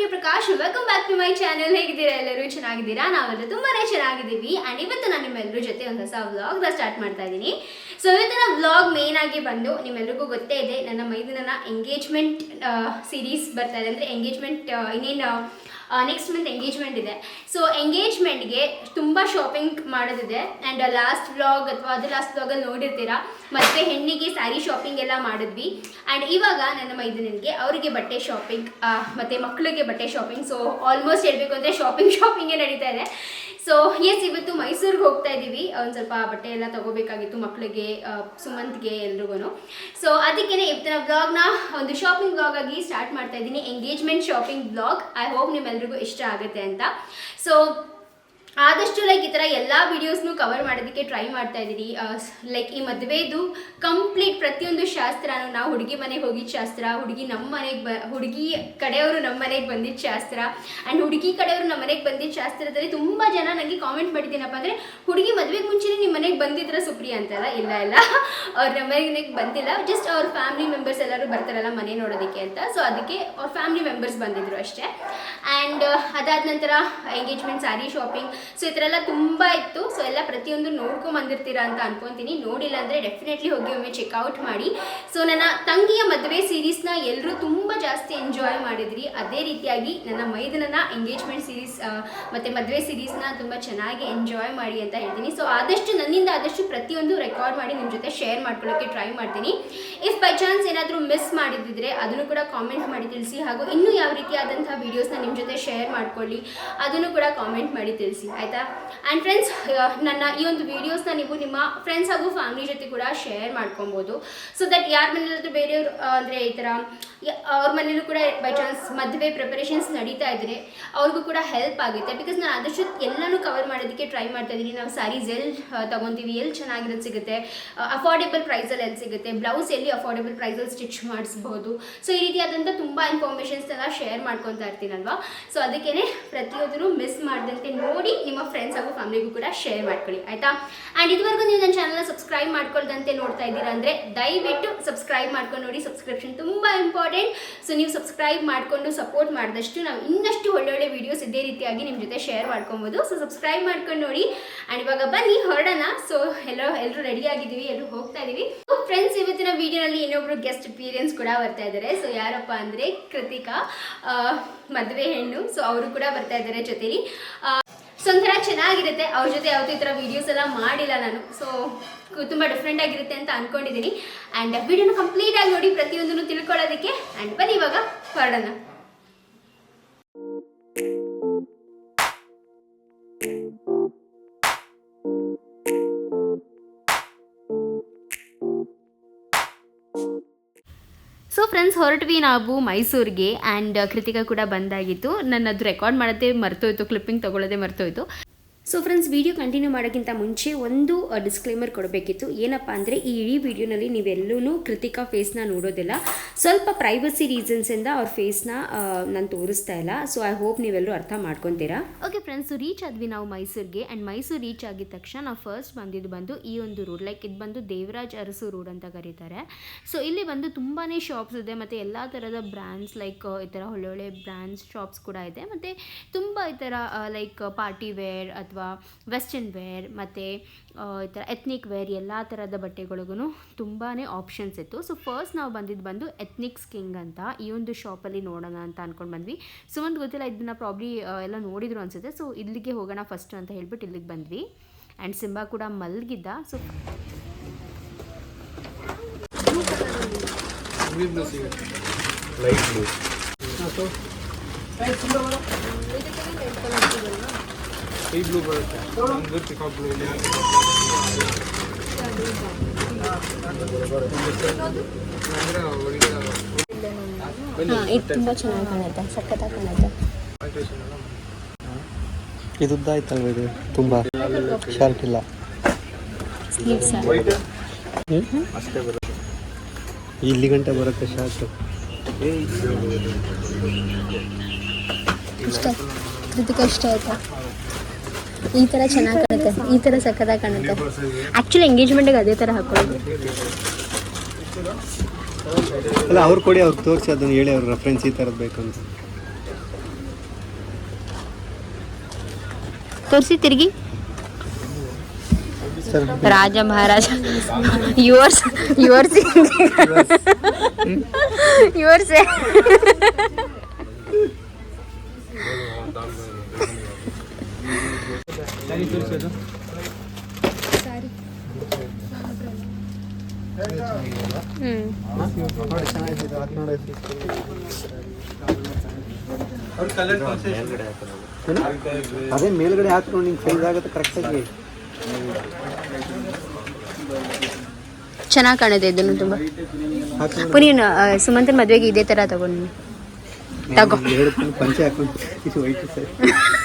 Priya Prakash welcome back to my channel ಹೇಗಿದ್ದೀರಾ ಎಲ್ಲರೂ? ಚೆನ್ನಾಗಿದ್ದೀರಾ? ನಾವೆಲ್ಲ ತುಂಬಾನೇ ಚೆನ್ನಾಗಿದ್ದೀವಿ. ಅಂಡ್ ಇವತ್ತು ನಾನು ನಿಮ್ಮೆಲ್ಲರ ಜೊತೆ ಒಂದು ಹೊಸ ವ್ಲಾಗ್ನ ಸ್ಟಾರ್ಟ್ ಮಾಡ್ತಾ ಇದ್ದೀನಿ. ಸೊ ಇವತ್ತಿನ ವ್ಲಾಗ್ ಮೇನ್ ಆಗಿ ಬಂದು ನಿಮ್ಮೆಲ್ರಿಗೂ ಗೊತ್ತೇ ಇದೆ, ನನ್ನ ಮೈದಿನ ಎಂಗೇಜ್ಮೆಂಟ್ ಸೀರೀಸ್ ಬರ್ತಾ ಇದೆ. ಅಂದರೆ ಎಂಗೇಜ್ಮೆಂಟ್ ಇನ್ನೇನು ನೆಕ್ಸ್ಟ್ ಮಂತ್ ಎಂಗೇಜ್ಮೆಂಟ್ ಇದೆ. ಸೊ ಎಂಗೇಜ್ಮೆಂಟ್ಗೆ ತುಂಬ ಶಾಪಿಂಗ್ ಮಾಡೋದಿದೆ. ಆ್ಯಂಡ್ ಲಾಸ್ಟ್ ವ್ಲಾಗ್ ಅಥವಾ ಅದು ಲಾಸ್ಟ್ ವ್ಲಾಗಲ್ಲಿ ನೋಡಿರ್ತೀರಾ? ಮತ್ತೆ ಹೆಣ್ಣಿಗೆ ಸ್ಯಾರಿ ಶಾಪಿಂಗ್ ಎಲ್ಲ ಮಾಡಿದ್ವಿ. ಆ್ಯಂಡ್ ಇವಾಗ ನನ್ನ ಮೈದನಿಗೆ ಅವರಿಗೆ ಬಟ್ಟೆ ಶಾಪಿಂಗ್ ಮತ್ತು ಮಕ್ಕಳಿಗೆ ಬಟ್ಟೆ ಶಾಪಿಂಗ್ ಸೊ ಆಲ್ಮೋಸ್ಟ್ ಹೇಳಬೇಕು ಅಂದರೆ ಶಾಪಿಂಗ್ ಶಾಪಿಂಗೇ ನಡೀತಾ ಇದೆ. ಸೊ ಎಸ್ ಇವತ್ತು ಮೈಸೂರಿಗೆ ಹೋಗ್ತಾ ಇದ್ದೀವಿ ಒಂದು ಸ್ವಲ್ಪ ಬಟ್ಟೆ ಎಲ್ಲ ತಗೋಬೇಕಾಗಿತ್ತು ಮಕ್ಕಳಿಗೆ ಸುಮಂತ್ಗೆ ಎಲ್ರಿಗೂ ಸೊ ಅದಕ್ಕೇ ಇವತ್ತಿನ ಬ್ಲಾಗ್ನ ಒಂದು ಶಾಪಿಂಗ್ ಬ್ಲಾಗ್ ಆಗಿ ಸ್ಟಾರ್ಟ್ ಮಾಡ್ತಾ ಇದ್ದೀನಿ engagement shopping blog I hope ನಿಮ್ಮೆಲ್ರಿಗೂ ಇಷ್ಟ ಆಗುತ್ತೆ ಅಂತ. ಸೊ ಆದಷ್ಟು ಲೈಕ್ ಈ ಥರ ಎಲ್ಲ ವೀಡಿಯೋಸ್ನು ಕವರ್ ಮಾಡೋದಕ್ಕೆ ಟ್ರೈ ಮಾಡ್ತಾ ಇದ್ದೀನಿ ಲೈಕ್ ಈ ಮದುವೆದು ಕಂಪ್ಲೀಟ್ ಪ್ರತಿಯೊಂದು ಶಾಸ್ತ್ರನೂ ನಾವು ಹುಡುಗಿ ಮನೆಗೆ ಹೋಗಿದ್ದ ಶಾಸ್ತ್ರ, ಹುಡುಗಿ ನಮ್ಮ ಮನೆಗೆ ಬ, ಹುಡುಗಿ ಕಡೆಯವರು ನಮ್ಮ ಮನೆಗೆ ಬಂದಿದ್ದ ಶಾಸ್ತ್ರ ಆ್ಯಂಡ್ ಹುಡುಗಿ ಕಡೆಯವರು ನಮ್ಮ ಮನೆಗೆ ಬಂದಿದ್ದ ಶಾಸ್ತ್ರದಲ್ಲಿ ತುಂಬ ಜನ ನನಗೆ ಕಾಮೆಂಟ್ ಮಾಡಿದ್ದೀನಪ್ಪ ಅಂದರೆ ಹುಡುಗಿ ಮದುವೆಗೆ ಮುಂಚೆನೇ ನಿಮ್ಮ ಮನೆಗೆ ಬಂದಿದ್ರ ಸುಪ್ರಿಯ ಅಂತಲ್ಲ? ಇಲ್ಲ ಇಲ್ಲ. ಅವ್ರು ನಮ್ಮ ಮನೆಗೆ ಬಂದಿಲ್ಲ. ಜಸ್ಟ್ ಅವ್ರ ಫ್ಯಾಮಿಲಿ ಮೆಂಬರ್ಸ್ ಎಲ್ಲರೂ ಬರ್ತಾರಲ್ಲ ಮನೆ ನೋಡೋದಕ್ಕೆ ಅಂತ. ಸೊ ಅದಕ್ಕೆ ಅವ್ರ ಫ್ಯಾಮಿಲಿ ಮೆಂಬರ್ಸ್ ಬಂದಿದ್ರು ಅಷ್ಟೇ. ಆ್ಯಂಡ್ ಅದಾದ ನಂತರ ಎಂಗೇಜ್ಮೆಂಟ್ ಸ್ಯಾರಿ ಶಾಪಿಂಗ್ ಸೊ ಈ ಥರ ಎಲ್ಲ ತುಂಬ ಇತ್ತು. ಸೊ ಎಲ್ಲ ಪ್ರತಿಯೊಂದು ನೋಡ್ಕೊಂಡ್ ಬಂದಿರ್ತೀರಾ ಅಂತ ಅನ್ಕೊಂತೀನಿ. ನೋಡಿಲ್ಲ ಅಂದರೆ ಡೆಫಿನೆಟ್ಲಿ ಹೋಗಿ ಒಮ್ಮೆ ಚೆಕ್ಔಟ್ ಮಾಡಿ. ಸೊ ನನ್ನ ತಂಗಿಯ ಮದುವೆ ಸೀರೀಸ್ನ ಎಲ್ಲರೂ ತುಂಬ ಜಾಸ್ತಿ ಎಂಜಾಯ್ ಮಾಡಿದ್ರಿ. ಅದೇ ರೀತಿಯಾಗಿ ನನ್ನ ಮೈದನನ ಎಂಗೇಜ್ಮೆಂಟ್ ಸೀರೀಸ್ ಮತ್ತು ಮದುವೆ ಸೀರೀಸ್ನ ತುಂಬ ಚೆನ್ನಾಗಿ ಎಂಜಾಯ್ ಮಾಡಿ ಅಂತ ಹೇಳ್ತೀನಿ. ಸೊ ಆದಷ್ಟು ನನ್ನಿಂದ ಆದಷ್ಟು ಪ್ರತಿಯೊಂದು ರೆಕಾರ್ಡ್ ಮಾಡಿ ನಿಮ್ಮ ಜೊತೆ ಶೇರ್ ಮಾಡ್ಕೊಳ್ಳೋಕೆ ಟ್ರೈ ಮಾಡ್ತೀನಿ. ಇಫ್ ಬೈ ಚಾನ್ಸ್ ಏನಾದರೂ ಮಿಸ್ ಮಾಡಿದ್ದಿದ್ರೆ ಅದನ್ನು ಕೂಡ ಕಾಮೆಂಟ್ ಮಾಡಿ ತಿಳಿಸಿ. ಹಾಗೂ ಇನ್ನೂ ಯಾವ ರೀತಿಯಾದಂಥ ವೀಡಿಯೋಸ್ನ ನಿಮ್ಮ ಜೊತೆ ಶೇರ್ ಮಾಡ್ಕೊಳ್ಳಿ, ಅದನ್ನು ಕೂಡ ಕಾಮೆಂಟ್ ಮಾಡಿ ತಿಳಿಸಿ. ಆಯಿತಾ? ಆ್ಯಂಡ್ ಫ್ರೆಂಡ್ಸ್ ನನ್ನ ಈ ಒಂದು ವೀಡಿಯೋಸ್ನ ನೀವು ನಿಮ್ಮ ಫ್ರೆಂಡ್ಸ್ ಹಾಗೂ ಫ್ಯಾಮಿಲಿ ಜೊತೆ ಕೂಡ ಶೇರ್ ಮಾಡ್ಕೊಬೋದು. ಸೊ ದಟ್ ಯಾರ ಮನೇಲಾದರೂ ಬೇರೆಯವರು ಅಂದರೆ ಈ ಥರ ಅವ್ರ ಮನೇಲೂ ಕೂಡ ಬೈ ಚಾನ್ಸ್ ಮದುವೆ ಪ್ರಿಪರೇಷನ್ಸ್ ನಡೀತಾ ಇದ್ದರೆ ಅವ್ರಿಗೂ ಕೂಡ ಹೆಲ್ಪ್ ಆಗುತ್ತೆ. ಬಿಕಾಸ್ ನಾನು ಆದಷ್ಟು ಎಲ್ಲನೂ ಕವರ್ ಮಾಡೋದಕ್ಕೆ ಟ್ರೈ ಮಾಡ್ತಾ ಇದ್ದೀನಿ. ನಾವು ಸ್ಯಾರೀಸ್ ಎಲ್ಲಿ ತೊಗೊತೀವಿ ಎಲ್ಲಿ ಚೆನ್ನಾಗಿರೋದು ಸಿಗುತ್ತೆ. ಅಫೋರ್ಡೆಬಲ್ ಪ್ರೈಸಲ್ಲಿ ಎಲ್ಲಿ ಸಿಗುತ್ತೆ. ಬ್ಲೌಸ್ ಎಲ್ಲಿ ಅಫೋರ್ಡೆಬಲ್ ಪ್ರೈಸಲ್ಲಿ ಸ್ಟಿಚ್ ಮಾಡಿಸ್ಬೋದು. ಸೊ ಈ ರೀತಿಯಾದಂಥ ತುಂಬ ಇನ್ಫಾರ್ಮೇಷನ್ಸ್ನೆಲ್ಲ ಶೇರ್ ಮಾಡ್ಕೊತಾ ಇರ್ತೀನಲ್ವಾ? ಸೊ ಅದಕ್ಕೇ ಪ್ರತಿಯೊಂದನ್ನು ಮಿಸ್ ಮಾಡಿದಂತೆ ನೋಡಿ ನಿಮ್ಮ ಫ್ರೆಂಡ್ಸ್ ಹಾಗೂ ಫ್ಯಾಮಿಲಿಗೂ ಕೂಡ ಶೇರ್ ಮಾಡ್ಕೊಳ್ಳಿ, ಆಯಿತಾ? ಆ್ಯಂಡ್ ಇದುವರೆಗೂ ನೀವು ನನ್ನ ಚಾನಲ್ನ ಸಬ್ಸ್ಕ್ರೈಬ್ ಮಾಡ್ಕೊಳ್ದಂತೆ ನೋಡ್ತಾ ಇದ್ದೀರಾ ಅಂದರೆ ದಯವಿಟ್ಟು ಸಬ್ಸ್ಕ್ರೈಬ್ ಮಾಡ್ಕೊಂಡು ನೋಡಿ ಸಬ್ಸ್ಕ್ರಿಪ್ಷನ್ ತುಂಬ ಇಂಪಾರ್ಟೆಂಟ್ ಸೊ ನೀವು ಸಬ್ಸ್ಕ್ರೈಬ್ ಮಾಡಿಕೊಂಡು ಸಪೋರ್ಟ್ ಮಾಡಿದಷ್ಟು ನಾವು ಇನ್ನಷ್ಟು ಒಳ್ಳೊಳ್ಳೆ ವೀಡಿಯೋಸ್ ಇದೇ ರೀತಿಯಾಗಿ ನಿಮ್ಮ ಜೊತೆ ಶೇರ್ ಮಾಡ್ಕೊಬೋದು. ಸೊ ಸಬ್ಸ್ಕ್ರೈಬ್ ಮಾಡ್ಕೊಂಡು ನೋಡಿ. ಆ್ಯಂಡ್ ಇವಾಗ ಬನ್ನಿ, ಹೊರಡೋಣ. ಸೊ ಎಲ್ಲೋ ಎಲ್ಲರೂ ರೆಡಿ ಆಗಿದ್ದೀವಿ? ಎಲ್ಲರೂ ಹೋಗ್ತಾ ಇದ್ದೀವಿ ಫ್ರೆಂಡ್ಸ್ ಇವತ್ತಿನ ವಿಡಿಯೋನಲ್ಲಿ ಇನ್ನೊಬ್ರು ಗೆಸ್ಟ್ ಅಪಿಯರೆನ್ಸ್ ಕೂಡ ಬರ್ತಾ ಇದ್ದಾರೆ. ಸೊ ಯಾರಪ್ಪ ಅಂದರೆ ಕೃತಿಕಾ ಮದುವೆ ಹೆಣ್ಣು. ಸೊ ಅವರು ಕೂಡ ಬರ್ತಾ ಇದ್ದಾರೆ ಜೊತೆಲಿ. ಸೊ ಒಂಥರ ಚೆನ್ನಾಗಿರುತ್ತೆ. ಅವ್ರ ಜೊತೆ ಯಾವುದೇ ಥರ ವೀಡಿಯೋಸ್ ಎಲ್ಲ ಮಾಡಿಲ್ಲ ನಾನು. ಸೊ ತುಂಬ ಡಿಫ್ರೆಂಟ್ ಆಗಿರುತ್ತೆ ಅಂತ ಅನ್ಕೊಂಡಿದ್ದೀನಿ ಆ್ಯಂಡ್ ವಿಡಿಯೋನ ಕಂಪ್ಲೀಟಾಗಿ ನೋಡಿ ಪ್ರತಿಯೊಂದನ್ನು ತಿಳ್ಕೊಳ್ಳೋದಕ್ಕೆ. ಆ್ಯಂಡ್ ಬನ್ನಿ ಇವಾಗ ಹೊರಡೋಣ. ಸೊ ಫ್ರೆಂಡ್ಸ್ ಹೊರಟ್ವಿ ನಾವು ಮೈಸೂರಿಗೆ ಆ್ಯಂಡ್ ಕೃತಿಕಾ ಕೂಡ ಬಂದಾಗಿತ್ತು. ನನ್ನದು ರೆಕಾರ್ಡ್ ಮಾಡೋದೇ ಮರ್ತೋಯ್ತು ಕ್ಲಿಪ್ಪಿಂಗ್ ತೊಗೊಳ್ಳೋದೇ ಮರ್ತೋಯ್ತು. ಸೊ ಫ್ರೆಂಡ್ಸ್ ವಿಡಿಯೋ ಕಂಟಿನ್ಯೂ ಮಾಡೋಕ್ಕಿಂತ ಮುಂಚೆ ಒಂದು ಡಿಸ್ಕ್ಲೇಮರ್ ಕೊಡಬೇಕಿತ್ತು. ಏನಪ್ಪ ಅಂದರೆ ಈ ಇಡೀ ವಿಡಿಯೋನಲ್ಲಿ ನೀವೆಲ್ಲೂ ಕೃತಿಕಾ ಫೇಸ್ನ ನೋಡೋದಿಲ್ಲ. ಸ್ವಲ್ಪ ಪ್ರೈವಸಿ ರೀಸನ್ಸಿಂದ ಅವ್ರ ಫೇಸ್ನ ನಾನು ತೋರಿಸ್ತಾ ಇಲ್ಲ. ಸೊ ಐ ಹೋಪ್ ನೀವೆಲ್ಲರೂ ಅರ್ಥ ಮಾಡ್ಕೊತೀರಾ? ಓಕೆ ಫ್ರೆಂಡ್ಸ್ ರೀಚ್ ಆದ್ವಿ ನಾವು ಮೈಸೂರಿಗೆ. ಆ್ಯಂಡ್ ಮೈಸೂರು ರೀಚ್ ಆಗಿದ ತಕ್ಷಣ ನಾವು ಫಸ್ಟ್ ಬಂದಿದ್ದು ಬಂದು ಈ ಒಂದು ರೋಡ್ ಲೈಕ್ ಇದು ಬಂದು ದೇವರಾಜ್ ಅರಸು ರೋಡ್ ಅಂತ ಕರೀತಾರೆ. ಸೊ ಇಲ್ಲಿ ಬಂದು ತುಂಬಾ ಶಾಪ್ಸ್ ಇದೆ. ಮತ್ತು ಎಲ್ಲ ಥರದ ಬ್ರ್ಯಾಂಡ್ಸ್ ಲೈಕ್ ಈ ಥರ ಒಳ್ಳೊಳ್ಳೆ ಬ್ರ್ಯಾಂಡ್ಸ್ ಶಾಪ್ಸ್ ಕೂಡ ಇದೆ. ಮತ್ತು ತುಂಬ ಈ ಥರ ಲೈಕ್ ಪಾರ್ಟಿ ವೇರ್ ಅಥವಾ ವೆಸ್ಟರ್ನ್ ವೇರ್ ಮತ್ತು ಈ ಥರ ಎತ್ನಿಕ್ ವೇರ್ ಎಲ್ಲ ಥರದ ಬಟ್ಟೆಗಳಿಗೂ ತುಂಬಾ ಆಪ್ಷನ್ಸ್ ಇತ್ತು. ಸೊ ಫಸ್ಟ್ ನಾವು ಬಂದಿದ್ದು ಬಂದು ಎತ್ನಿಕ್ ಸ್ಕಿಂಗ್ ಅಂತ ಈ ಒಂದು ಶಾಪಲ್ಲಿ ನೋಡೋಣ ಅಂತ ಅಂದ್ಕೊಂಡು ಬಂದ್ವಿ. ಸೊ ಒಂದು ಗೊತ್ತಿಲ್ಲ ಇದನ್ನ ಪ್ರಾಬ್ಲಿ ಎಲ್ಲ ನೋಡಿದ್ರು ಅನಿಸುತ್ತೆ. ಸೊ ಇಲ್ಲಿಗೆ ಹೋಗೋಣ ಫಸ್ಟ್ ಅಂತ ಹೇಳ್ಬಿಟ್ಟು ಇಲ್ಲಿಗೆ ಬಂದ್ವಿ. ಆ್ಯಂಡ್ ಸಿಂಬಾ ಕೂಡ ಮಲಗಿದ್ದ. ಸೊ ಲೈಟ್ ಬ್ಲೂ ಈ ಬ್ಲೂ ಬರುತ್ತೆ. ಒಂದು ಪಿಕಾಕ್ ಬ್ಲೂ ಇದೆ ಇದು ತುಂಬ ಚೆನ್ನಾಗಿ ಕಾಣುತ್ತೆ ಸಖತ್ತಾಗಿ ಇದು ಉದ್ದ ಆಯ್ತಲ್ವ ಇದು? ತುಂಬ ಶಾರ್ಟ್ ಇಲ್ಲ. ಇಲ್ಲಿ ಗಂಟೆ ಬರುತ್ತೆ ಶಾರ್ಟ್ ಇಷ್ಟಕ್ಕೆ ಕೃತಿಕ ಇಷ್ಟ ಆಯ್ತಾ? ಈ ತರ ಚೆನ್ನಾಗಿ ಕಾಣುತ್ತೆ. ಈ ತರ ಸಕ್ಕತ್ತಾಗಿ ಕಾಣುತ್ತೆ. ಆಕ್ಚುಲಿ ಎಂಗೇಜ್ಮೆಂಟ್ ಅದೇ ತರ ಹಾಕೊಳ್ಳಿ ಅಲ್ಲ ಅವ್ರು ಕೊಡಿ ಅವ್ರು ತೋರಿಸಿ ಅದನ್ನ ಹೇಳಿ ಅವ್ರ ರೆಫರೆನ್ಸ್ ಈ ತರದ್ ಬೇಕು ಅಂತ ತೋರಿಸಿ ತಿರುಗಿ. Raja Maharaja yours yours yours sari ತೋರಿಸೋದು. ಹ್ಮ್. ನೋಡಿ ಚೆನ್ನಾಗಿದೆ ಅದು ನೋಡಿ. ಅದೇ ಮೇಲ್ಗಡೆ ಹಾಕೊಂಡು ನಿಂಗೆ ಸೈಜ್ ಆಗುತ್ತೆ ಕರೆಕ್ಟಾಗಿ ಚೆನ್ನಾಗಿ ಕಾಣುತ್ತೆ ಇದನ್ನು ತುಂಬಾ. ಪುನೀನ್ ಸುಮಂತನ ಮದುವೆಗೆ ಇದೇ ತರ ತಗೊಂಡು. ತಗೋ. ಪಂಚೆ ಹಾಕೊಂಡು ಇದು ವೈಟ್ ಸರ್.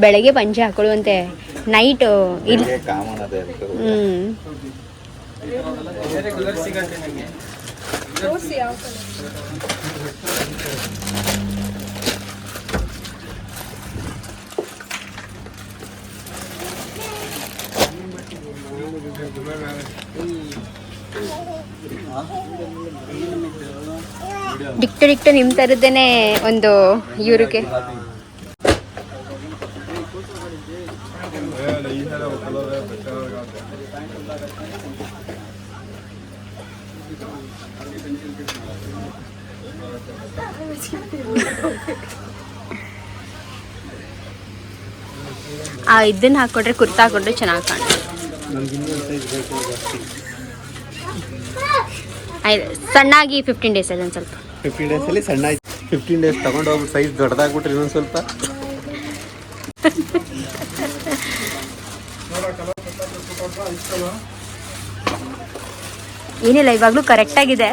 ಬೆಳಗ್ಗೆ ಪಂಚೆ ಹಾಕೊಳ್ಳುವಂತೆ ನೈಟ್ ಇಲ್ಲಿ ಹ್ಮ್. ಬೇರೆ ಒಂದು ಸಿಗತ್ತೆ ಆ ಇದನ್ನ ಹಾಕೊಂಡ್ರೆ ಕುರ್ತಾ ಹಾಕೊಂಡ್ರೆ ಚೆನ್ನಾಗಿ ಕಾಣುತ್ತೆ. ಸಣ್ಣಾಗಿ ಫಿಫ್ಟೀನ್ ಡೇಸ್ ಅಲ್ಲಿ ಒಂದು ಸ್ವಲ್ಪ. ಫಿಫ್ಟೀನ್ ಅಲ್ಲಿ ಸಣ್ಣ ಫಿಫ್ಟೀನ್ ಡೇಸ್ ತಗೊಂಡು ಹೋಗ್ಬಿಟ್ಟು ಸೈಜ್ ದೊಡ್ಡದಾಗ್ಬಿಟ್ರೆ ಇನ್ನೊಂದು ಸ್ವಲ್ಪ. ಏನಿಲ್ಲ ಇವಾಗಲೂ ಕರೆಕ್ಟಾಗಿದೆ